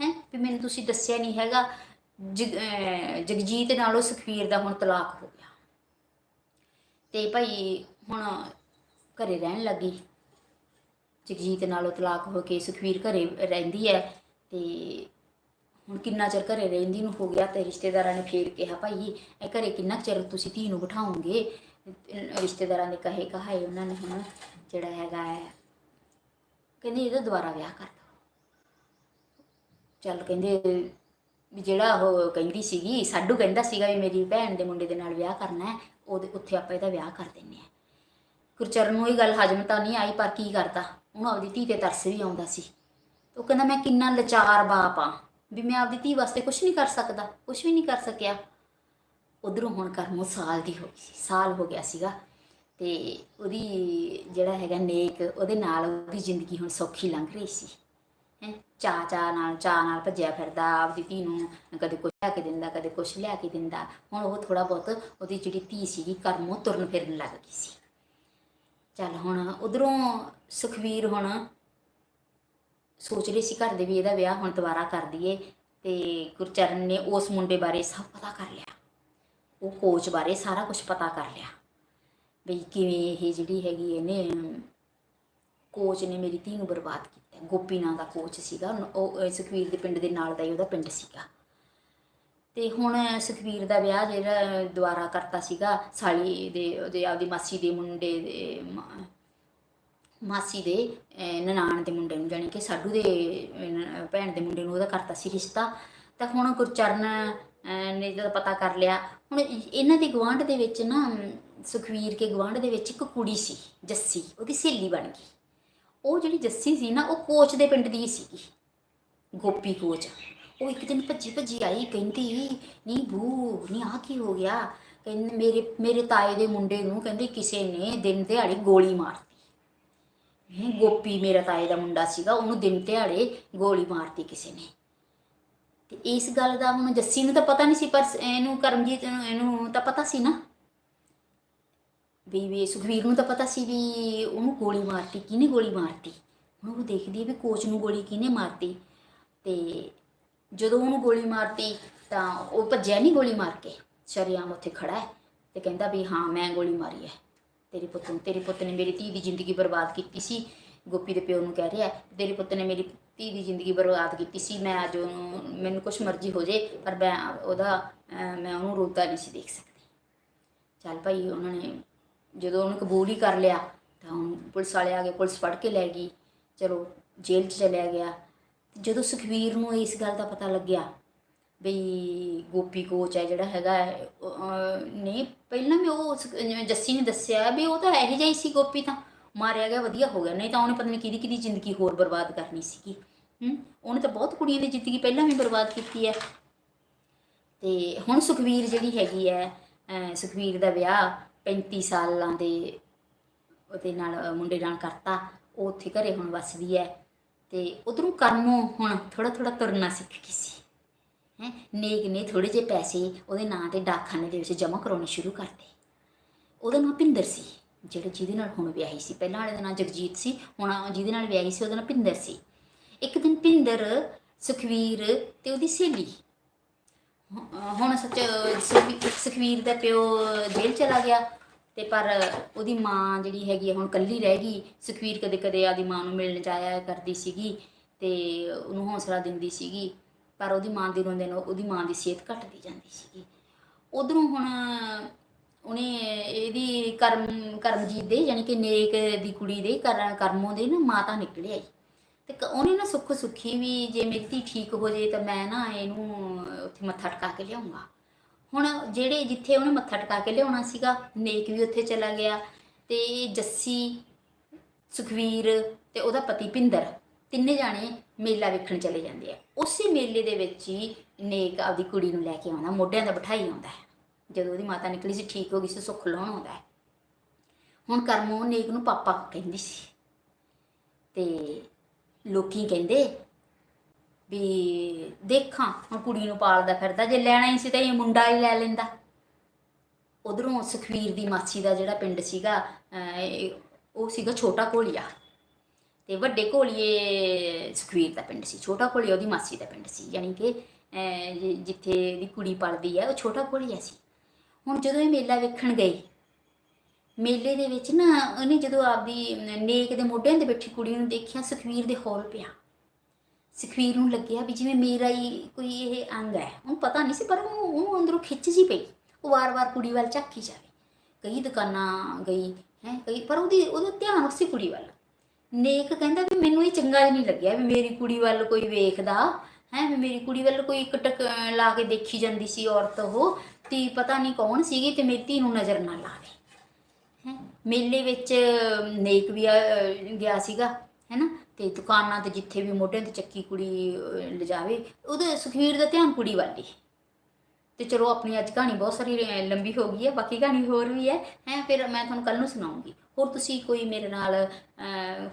ਹੈ ਵੀ ਮੈਨੂੰ ਤੁਸੀਂ ਦੱਸਿਆ ਨਹੀਂ ਹੈਗਾ। ਜਗ- ਅਹ ਜਗਜੀਤ ਨਾਲੋਂ ਸੁਖਵੀਰ ਦਾ ਹੁਣ ਤਲਾਕ ਹੋ ਗਿਆ। ਤੇ ਭਾਈ ਹੁਣ ਘਰੇ ਰਹਿਣ ਲੱਗੀ। ਜਗਜੀਤ ਨਾਲੋਂ ਤਲਾਕ ਹੋ ਕੇ ਸੁਖਵੀਰ ਘਰੇ ਰਹਿੰਦੀ ਹੈ। ਤੇ ਹੁਣ ਕਿੰਨਾ ਚਿਰ ਘਰੇ ਰਹਿੰਦੀ ਨੂੰ ਹੋ ਗਿਆ ਤੇ ਰਿਸ਼ਤੇਦਾਰਾਂ ਨੇ ਫੇਰ ਕਿਹਾ, ਭਾਈ, ਇਹ ਘਰੇ ਕਿੰਨਾ ਕੁ ਚਿਰ ਤੁਸੀਂ ਧੀ ਨੂੰ ਬਿਠਾਓਗੇ? ਰਿਸ਼ਤੇਦਾਰਾਂ ਦੇ ਕਹੇ ਕਹਾਏ ਉਹਨਾਂ ਨੇ ਹੁਣ ਜਿਹੜਾ ਹੈਗਾ ਹੈ। ਕਹਿੰਦੇ, ਇਹਦਾ ਦੁਬਾਰਾ ਵਿਆਹ ਕਰ ਦਿਓ ਚੱਲ ਕਹਿੰਦੇ ਵੀ ਜਿਹੜਾ ਉਹ ਕਹਿੰਦੀ ਸੀਗੀ, ਸਾਡੂ ਕਹਿੰਦਾ ਸੀਗਾ ਵੀ ਮੇਰੀ ਭੈਣ ਦੇ ਮੁੰਡੇ ਦੇ ਨਾਲ ਵਿਆਹ ਕਰਨਾ ਹੈ, ਉਹਦੇ ਉੱਥੇ ਆਪਾਂ ਇਹਦਾ ਵਿਆਹ ਕਰ ਦਿੰਨੇ ਆ ਗੁਰਚਰਨ ਨੂੰ ਇਹ ਗੱਲ ਹਜਮ ਤਾਂ ਨਹੀਂ ਆਈ, ਪਰ ਕੀ ਕਰਦਾ? ਉਹਨੂੰ ਆਪਦੀ ਧੀ ਤੇ ਤਰਸ ਵੀ ਆਉਂਦਾ ਸੀ। ਉਹ ਕਹਿੰਦਾ, ਮੈਂ ਕਿੰਨਾ ਲਚਾਰ ਬਾਪ ਆ ਵੀ ਮੈਂ ਆਪਦੀ ਧੀ ਵਾਸਤੇ ਕੁਝ ਨਹੀਂ ਕਰ ਸਕਦਾ ਕੁਝ ਵੀ ਨਹੀਂ ਕਰ ਸਕਿਆ। ਉਧਰੋਂ ਹੁਣ ਕਰਮੋ ਸਾਲ ਦੀ ਹੋ ਗਈ ਸੀ, ਸਾਲ ਹੋ ਗਿਆ ਸੀਗਾ। ਤੇ ਉਹਦੀ ਜਿਹੜਾ ਹੈਗਾ ਨੇਕ, ਉਹਦੇ ਨਾਲ ਉਹਦੀ ਜ਼ਿੰਦਗੀ ਹੁਣ ਸੌਖੀ ਲੰਘ ਰਹੀ ਸੀ। ਹੈ ਚਾ ਚਾ ਨਾਲ ਚਾ ਨਾਲ ਭੱਜਿਆ ਫਿਰਦਾ, ਆਪਦੀ ਧੀ ਨੂੰ ਕਦੇ ਕੁਛ ਲਿਆ ਕੇ ਦਿੰਦਾ, ਕਦੇ ਕੁਛ ਲਿਆ ਕੇ ਦਿੰਦਾ। ਹੁਣ ਉਹ ਥੋੜਾ ਬਹੁਤ ਉਹਦੀ ਜਿਹੜੀ ਧੀ ਸੀਗੀ, ਕਰਮੋਂ ਤੁਰਨ ਫਿਰਨ ਲੱਗ ਗਈ ਸੀ। ਚੱਲ ਹੁਣ ਉਧਰੋਂ ਸੁਖਵੀਰ ਹੁਣ ਸੋਚ ਰਹੀ ਸੀ ਘਰ ਦੇ ਵੀ ਇਹਦਾ ਵਿਆਹ ਹੁਣ ਦੁਬਾਰਾ ਕਰ ਦਈਏ ਤੇ ਗੁਰਚਰਨ ਨੇ ਉਸ ਮੁੰਡੇ ਬਾਰੇ ਸਭ ਪਤਾ ਕਰ ਲਿਆ। ਉਹ ਕੋਚ ਬਾਰੇ ਸਾਰਾ ਕੁਝ ਪਤਾ ਕਰ ਲਿਆ। ਬਈ ਕਿਵੇਂ ਇਹ ਜਿਹੜੀ ਹੈਗੀ ਇਹਨੇ ਕੋਚ ਨੇ ਮੇਰੀ ਧੀ ਨੂੰ ਬਰਬਾਦ ਕੀਤਾ। ਗੋਪੀ ਨਾਂ ਦਾ ਕੋਚ ਸੀਗਾ। ਉਹ ਅਹ, ਸੁਖਵੀਰ ਦੇ ਪਿੰਡ ਦੇ ਨਾਲ ਦਾ ਹੀ ਉਹਦਾ ਪਿੰਡ ਸੀਗਾ। ਤੇ ਹੁਣ ਸੁਖਵੀਰ ਦਾ ਵਿਆਹ ਜਿਹੜਾ ਦੁਬਾਰਾ ਕਰਤਾ ਸੀਗਾ ਸਾਲੀ ਦੇ ਉਹਦੇ ਆਪਦੀ ਮਾਸੀ ਦੇ ਮੁੰਡੇ ਦੇ ਮਾਸੀ ਦੇ ਨਨਾਣ ਦੇ ਮੁੰਡੇ ਨੂੰ ਜਾਣੀ ਕਿ ਸਾਡੂ ਦੇ ਭੈਣ ਦੇ ਮੁੰਡੇ ਨੂੰ ਉਹਦਾ ਕਰਤਾ ਸੀ ਰਿਸ਼ਤਾ। ਤਾਂ ਹੁਣ ਗੁਰਚਰਨ ਨੇ ਜਦੋਂ ਪਤਾ ਕਰ ਲਿਆ ਹੁਣ ਇਹਨਾਂ ਦੇ ਗਵਾਂਢ ਦੇ ਵਿੱਚ ਨਾ ਅਮ, ਸੁਖਵੀਰ ਕੇ ਗਵਾਂਢ ਦੇ ਵਿੱਚ ਇੱਕ ਕੁੜੀ ਸੀ ਜੱਸੀ ਉਹਦੀ ਸਹੇਲੀ ਬਣ ਗਈ। ਉਹ ਜਿਹੜੀ ਜੱਸੀ ਸੀ ਨਾ ਉਹ ਕੋਚ ਦੇ ਪਿੰਡ ਦੀ ਸੀਗੀ ਗੋਪੀ ਕੋਚ। ਉਹ ਇੱਕ ਦਿਨ ਭੱਜੀ ਭੱਜੀ ਆਈ ਕਹਿੰਦੀ ਨਹੀਂ ਬੂ ਨਹੀਂ ਆ ਕੀ ਹੋ ਗਿਆ? ਕਹਿੰਦੇ ਮੇਰੇ ਮੇਰੇ ਤਾਏ ਦੇ ਮੁੰਡੇ ਨੂੰ ਕਹਿੰਦੇ ਕਿਸੇ ਨੇ ਦਿਨ ਦਿਹਾੜੇ ਗੋਲੀ ਮਾਰ ਇਹ ਗੋਪੀ ਮੇਰਾ ਤਾਏ ਦਾ ਮੁੰਡਾ ਸੀਗਾ, ਉਹਨੂੰ ਦਿਨ ਦਿਹਾੜੇ ਗੋਲੀ ਮਾਰਤੀ ਕਿਸੇ ਨੇ। ਤੇ ਇਸ ਗੱਲ ਦਾ ਹੁਣ ਜੱਸੀ ਨੂੰ ਤਾਂ ਪਤਾ ਨਹੀਂ ਸੀ, ਪਰ ਇਹਨੂੰ ਕਰਮਜੀਤ ਨੂੰ, ਇਹਨੂੰ ਤਾਂ ਪਤਾ ਸੀ ਨਾ। ਵੀ ਵੀ ਸੁਖਵੀਰ ਨੂੰ ਤਾਂ ਪਤਾ ਸੀ ਵੀ ਉਹਨੂੰ ਗੋਲੀ ਮਾਰਤੀ, ਕਿਹਨੇ ਗੋਲੀ ਮਾਰਤੀ? ਹੁਣ ਉਹ ਦੇਖਦੀ ਹੈ ਵੀ ਕੋਚ ਨੂੰ ਗੋਲੀ ਕਿਹਨੇ ਮਾਰਤੀ? ਤੇ ਜਦੋਂ ਉਹਨੂੰ ਗੋਲੀ ਮਾਰਤੀ, ਤਾਂ ਉਹ ਭੱਜਿਆ ਨਹੀਂ ਗੋਲੀ ਮਾਰ ਕੇ। ਸ਼ਰਿਆਮ ਉੱਥੇ ਖੜਾ ਹੈ ਤੇ ਕਹਿੰਦਾ ਵੀ ਹਾਂ, ਮੈਂ ਗੋਲੀ ਮਾਰੀ ਹੈ। ਤੇਰੇ ਪੁੱਤ ਨੂੰ, ਤੇਰੇ ਪੁੱਤ ਨੇ ਮੇਰੀ ਧੀ ਦੀ ਜ਼ਿੰਦਗੀ ਬਰਬਾਦ ਕੀਤੀ ਸੀ। ਗੋਪੀ ਦੇ ਪਿਓ ਨੂੰ ਕਹਿ ਰਿਹਾ, ਤੇਰੇ ਪੁੱਤ ਨੇ ਮੇਰੀ ਧੀ ਦੀ ਜ਼ਿੰਦਗੀ ਬਰਬਾਦ ਕੀਤੀ ਸੀ। ਮੈਂ ਅੱਜ ਉਹਨੂੰ, ਮੈਨੂੰ ਕੁਛ ਮਰਜ਼ੀ ਹੋ ਜੇ, ਪਰ ਮੈਂ ਉਹਦਾ ਮੈਂ ਉਹਨੂੰ ਰੋਤਾ ਨਹੀਂ ਸੀ ਦੇਖ ਸਕਦੀ। ਚੱਲ ਭਾਈ, ਉਹਨਾਂ ਨੇ ਜਦੋਂ ਉਹਨੂੰ ਕਬੂਲ ਹੀ ਕਰ ਲਿਆ, ਤਾਂ ਹੁਣ ਪੁਲਿਸ ਵਾਲੇ ਆ ਗਏ, ਪੁਲਿਸ ਫੜ ਕੇ ਲੈ ਗਈ। ਚਲੋ, ਜੇਲ੍ਹ 'ਚ ਚਲਿਆ ਗਿਆ। ਜਦੋਂ ਸੁਖਵੀਰ ਨੂੰ ਇਸ ਗੱਲ ਦਾ ਪਤਾ ਲੱਗਿਆ ਬਈ ਗੋਪੀ ਕੋਚ ਹੈ ਜਿਹੜਾ ਹੈਗਾ ਨਹੀਂ, ਪਹਿਲਾਂ ਵੀ ਉਹ ਸੁਖ- ਜਿਵੇਂ ਜੱਸੀ ਨੇ ਦੱਸਿਆ ਵੀ ਉਹ ਤਾਂ ਇਹੋ ਜਿਹਾ ਹੀ ਸੀ ਗੋਪੀ ਤਾਂ, ਮਾਰਿਆ ਗਿਆ, ਵਧੀਆ ਹੋ ਗਿਆ, ਨਹੀਂ ਤਾਂ ਉਹਨੇ ਪਤਾ ਨਹੀਂ ਕਿਹਦੀ ਕਿਹਦੀ ਜ਼ਿੰਦਗੀ ਹੋਰ ਬਰਬਾਦ ਕਰਨੀ ਸੀਗੀ, ਹੂੰ, ਉਹਨੇ ਤਾਂ ਬਹੁਤ ਕੁੜੀਆਂ ਦੀ ਜ਼ਿੰਦਗੀ ਪਹਿਲਾਂ ਵੀ ਬਰਬਾਦ ਕੀਤੀ ਹੈ। ਤੇ ਹੁਣ ਸੁਖਵੀਰ ਜਿਹੜੀ ਹੈਗੀ ਹੈ, ਅਹ, ਸੁਖਵੀਰ ਦਾ ਵਿਆਹ 35 ਸਾਲਾਂ ਦੇ ਉਹਦੇ ਨਾਲ, ਮੁੰਡੇ ਨਾਲ ਕਰਤਾ, ਉਹ ਉੱਥੇ ਘਰੇ ਹੁਣ ਵੱਸਦੀ ਹੈ, ਤੇ ਉਧਰੋਂ ਕਰਮੋਂ ਹੁਣ ਥੋੜਾ ਥੋੜਾ ਤੁਰਨਾ ਸਿੱਖ ਗਈ ਸੀ। ਹੈ? ਨੇਕ ਨੇ ਥੋੜੇ ਜਿਹੇ ਪੈਸੇ ਉਹਦੇ ਨਾਂ ਤੇ ਡਾਕਖਾਨੇ ਦੇ ਵਿੱਚ ਜਮ੍ਹਾਂ ਕਰਾਉਣੇ ਸ਼ੁਰੂ ਕਰਤੇ। ਉਹਦਾ ਨਾਂ ਭਿੰਦਰ ਸੀ, ਜਿਹੜੇ ਜਿਹਦੇ ਨਾਲ ਹੁਣ ਵਿਆਹੀ ਸੀ। ਪਹਿਲਾਂ ਵਾਲੇ ਦਾ ਨਾਂ ਜਗਜੀਤ ਸੀ, ਹੁਣ ਜਿਹਦੇ ਨਾਲ ਵਿਆਹੀ ਸੀ ਉਹਦਾ ਨਾਂ ਭਿੰਦਰ ਸੀ। ਇੱਕ ਦਿਨ ਭਿੰਦਰ, ਸੁਖਵੀਰ ਤੇ ਉਹਦੀ ਸਹੇਲੀ ਹੁਣ ਸੱਚ ਸੁਖਵੀ- ਸੁਖਵੀਰ ਦਾ ਪਿਓ ਜੇਲ੍ਹ ਚਲਾ ਗਿਆ ਤੇ ਪਰ ਉਹਦੀ ਮਾਂ ਜਿਹੜੀ ਹੈਗੀ ਆ ਹੁਣ ਕੱਲੀ ਰਹਿ ਗਈ। ਸੁਖਵੀਰ ਕਦੇ ਕਦੇ ਆਦੀ ਮਾਂ ਨੂੰ ਮਿਲਣ ਜਾਇਆ ਕਰਦੀ ਸੀਗੀ ਤੇ ਉਹਨੂੰ ਹੌਸਲਾ ਦਿੰਦੀ ਸੀਗੀ। ਪਰ ਉਹਦੀ ਮਾਂ ਦੀ ਰੋਂਦੇ ਨੂੰ ਉਹਦੀ ਮਾਂ ਦੀ ਸਿਹਤ ਘਟਦੀ ਜਾਂਦੀ ਸੀਗੀ। ਉਧਰੋਂ ਹੁਣ ਉਹਨੇ ਇਹਦੀ ਕਰਮ ਕਰਮਜੀਤ ਦੇ, ਯਾਨੀ ਕਿ ਨੇਕ ਦੀ ਕੁੜੀ ਦੇ ਕਰ- ਕਰਮੋਂ ਦੇ ਨਾ ਮਾਤਾ ਨਿਕਲ ਆਈ ਤੇ ਕ- ਉਹਨੇ ਨਾ ਸੁੱਖ ਸੁੱਖੀ ਵੀ ਜੇ ਮੇਰੀ ਧੀ ਠੀਕ ਹੋ ਜੇ ਤਾਂ ਮੈਂ ਨਾ ਇਹਨੂੰ ਉੱਥੇ ਮੱਥਾ ਟਿਕਾ ਕੇ ਲਿਆਉਂਗਾ। ਹੁਣ ਜਿਹੜੇ ਜਿੱਥੇ ਉਹਨੇ ਮੱਥਾ ਟਿਕਾ ਕੇ ਲਿਆਉਣਾ ਸੀਗਾ, ਨੇਕ ਵੀ ਉੱਥੇ ਚਲਾ ਗਿਆ ਤੇ ਜੱਸੀ, ਸੁਖਵੀਰ ਤੇ ਉਹਦਾ ਪਤੀ ਪਿੰਦਰ ਤਿੰਨੇ ਜਾਣੇ ਮੇਲਾ ਵੇਖਣ ਚਲੇ ਜਾਂਦੇ ਆ। ਉਸੇ ਮੇਲੇ ਦੇ ਵਿੱਚ ਹੀ ਨੇਕ ਆਪਦੀ ਕੁੜੀ ਨੂੰ ਲੈ ਕੇ ਆਉਂਦਾ, ਮੋਢਿਆਂ ਦਾ ਬਿਠਾਈ ਆਉਂਦਾ ਹੈ। ਜਦੋਂ ਉਹਦੀ ਮਾਤਾ ਨਿਕਲੀ ਸੀ, ਠੀਕ ਹੋ ਗਈ ਸੀ, ਸੁੱਖ ਲਾਉਣ ਆਉਂਦਾ ਹੈ। ਹੁਣ ਕਰਮੋ ਨੇਕ ਨੂੰ ਪਾਪਾ ਕਹਿੰਦੀ ਸੀ। ਤੇ ਲੋਕੀ ਕਹਿੰਦੇ ਵੀ ਦੇਖਾਂ, ਹੁਣ ਕੁੜੀ ਨੂੰ ਪਾਲਦਾ ਫਿਰਦਾ, ਜੇ ਲੈਣਾ ਹੀ ਸੀ ਤਾਂ ਇਹ ਮੁੰਡਾ ਹੀ ਲੈ ਲੈਂਦਾ। ਉਧਰੋਂ ਸੁਖਵੀਰ ਦੀ ਮਾਸੀ ਦਾ ਜਿਹੜਾ ਪਿੰਡ ਸੀਗਾ ਉਹ ਸੀਗਾ ਛੋਟਾ ਘੋਲੀਆ। ਤੇ ਵੱਡੇ ਘੋਲੀਏ ਸੁਖਵੀਰ ਦਾ ਪਿੰਡ ਸੀ, ਛੋਟਾ ਘੋਲੀਆ ਉਹਦੀ ਮਾਸੀ ਦਾ ਪਿੰਡ ਸੀ, ਯਾਨੀ ਕਿ ਜਿੱਥੇ ਦੀ ਕੁੜੀ ਪਲਦੀ ਹੈ, ਉਹ ਛੋਟਾ ਭੋਲੀਆ ਸੀ। ਹੁਣ ਜਦੋਂ ਇਹ ਮੇਲਾ ਵੇਖਣ ਗਏ, ਮੇਲੇ ਦੇ ਵਿੱਚ ਨਾ ਉਹਨੇ ਜਦੋਂ ਆਪਦੀ ਨੇਕ ਦੇ ਮੋਢਿਆਂ ਤੇ ਬੈਠੀ ਕੁੜੀ ਨੂੰ ਦੇਖਿਆ, ਸੁਖਵੀਰ ਦੇ ਹੌਲ ਪਿਆ। ਸੁਖਵੀਰ ਨੂੰ ਲੱਗਿਆ ਵੀ ਜਿਵੇਂ ਮੇਰਾ ਹੀ ਕੋਈ ਇਹ ਅੰਗ ਹੈ। ਉਹਨੂੰ ਪਤਾ ਨਹੀਂ ਸੀ, ਪਰ ਉਹਨੂੰ ਉਹਨੂੰ ਅੰਦਰੋਂ ਖਿੱਚ ਜੀ ਪਈ। ਉਹ ਵਾਰ-ਵਾਰ ਕੁੜੀ ਵੱਲ ਝਾਕੀ ਜਾਵੇ। ਕਈ ਦੁਕਾਨਾਂ ਗਈ, ਹੈ, ਕਈ, ਪਰ ਉਹਦੀ, ਉਹਦਾ ਧਿਆਨ ਉਸੇ ਕੁੜੀ ਵੱਲ। ਨੇਕ ਕਹਿੰਦਾ ਵੀ ਮੈਨੂੰ ਇਹ ਚੰਗਾ ਹੀ ਨਹੀਂ ਲੱਗਿਆ ਵੀ ਮੇਰੀ ਕੁੜੀ ਵੱਲ ਕੋਈ ਵੇਖਦਾ, ਹੈ, ਵੀ ਮੇਰੀ ਕੁੜੀ ਵੱਲ ਕੋਈ ਇੱਕ ਟਕ ਲਾ ਕੇ ਦੇਖੀ ਜਾਂਦੀ ਸੀ ਔਰਤ ਉਹ ਤੇ ਪਤਾ ਨਹੀਂ ਕੌਣ ਸੀਗੀ ਤੇ ਮੇਰੀ ਧੀ ਨੂੰ ਨਜ਼ਰ ਨਾ ਲਾਵੇ। ਹੈ, ਮੇਲੇ ਵਿੱਚ ਨੇਕ ਵੀ ਆ- ਗਿਆ ਸੀਗਾ, ਹੈਨਾ, ਤੇ ਦੁਕਾਨਾਂ ਤੇ ਜਿੱਥੇ ਵੀ ਮੋਢਿਆਂ ਤੇ ਚੱਕੀ ਕੁੜੀ ਲਿਜਾਵੇ, ਉਹਦੇ ਸੁਖਵੀਰ ਦਾ ਧਿਆਨ ਕੁੜੀ ਵੱਲ ਹੀ ਤੇ ਚਲੋ ਆਪਣੀ ਅੱਜ ਕਹਾਣੀ ਬਹੁਤ ਸਾਰੀ ਲੰਬੀ ਹੋ ਗਈ ਹੈ, ਬਾਕੀ ਕਹਾਣੀ ਹੋਰ ਵੀ ਹੈ ਹੈ, ਫਿਰ ਮੈਂ ਤੁਹਾਨੂੰ ਕੱਲ ਨੂੰ ਸੁਣਾਉਂਗੀ। ਹੋਰ ਤੁਸੀਂ ਕੋਈ ਮੇਰੇ ਨਾਲ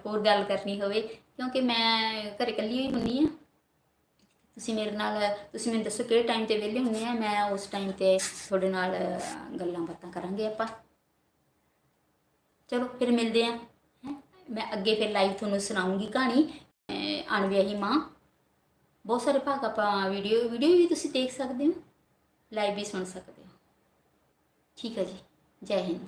ਹੋਰ ਗੱਲ ਕਰਨੀ ਹੋਵੇ, ਕਿਉਂਕਿ ਮੈਂ ਘਰੇ ਇਕੱਲੀ ਹੀ ਹੁੰਨੀ ਆ ਤੁਸੀਂ ਮੇਰੇ ਨਾਲ, ਤੁਸੀਂ ਮੈਨੂੰ ਦੱਸੋ ਕਿਹੜੇ ਟਾਈਮ ਤੇ ਵਿਹਲੇ ਹੁੰਦੇ ਆ? ਮੈਂ ਉਸ ਟਾਈਮ ਤੇ ਤੁਹਾਡੇ ਨਾਲ ਗੱਲਾਂ ਬਾਤਾਂ ਕਰਾਂਗੇ ਆਪਾਂ। ਚਲੋ, ਫਿਰ ਮਿਲਦੇ ਆ ਹੈਂ। ਮੈਂ ਅੱਗੇ ਫਿਰ ਲਾਈਵ ਤੁਹਾਨੂੰ ਸੁਣਾਉਂਗੀ ਕਹਾਣੀ ਅਣਵਿਆਹੀ ਮਾਂ। ਬਹੁਤ ਸਾਰੇ ਭਾਗ ਆਪਾਂ ਵੀਡੀਓ ਵੀਡੀਓ ਵੀ ਤੁਸੀਂ ਦੇਖ ਸਕਦੇ ਹੋ ਲਾਈਵ ਵੀ ਸੁਣ ਸਕਦੇ ਹੋ। ਠੀਕ ਹੈ ਜੀ, ਜੈ ਹਿੰਦ।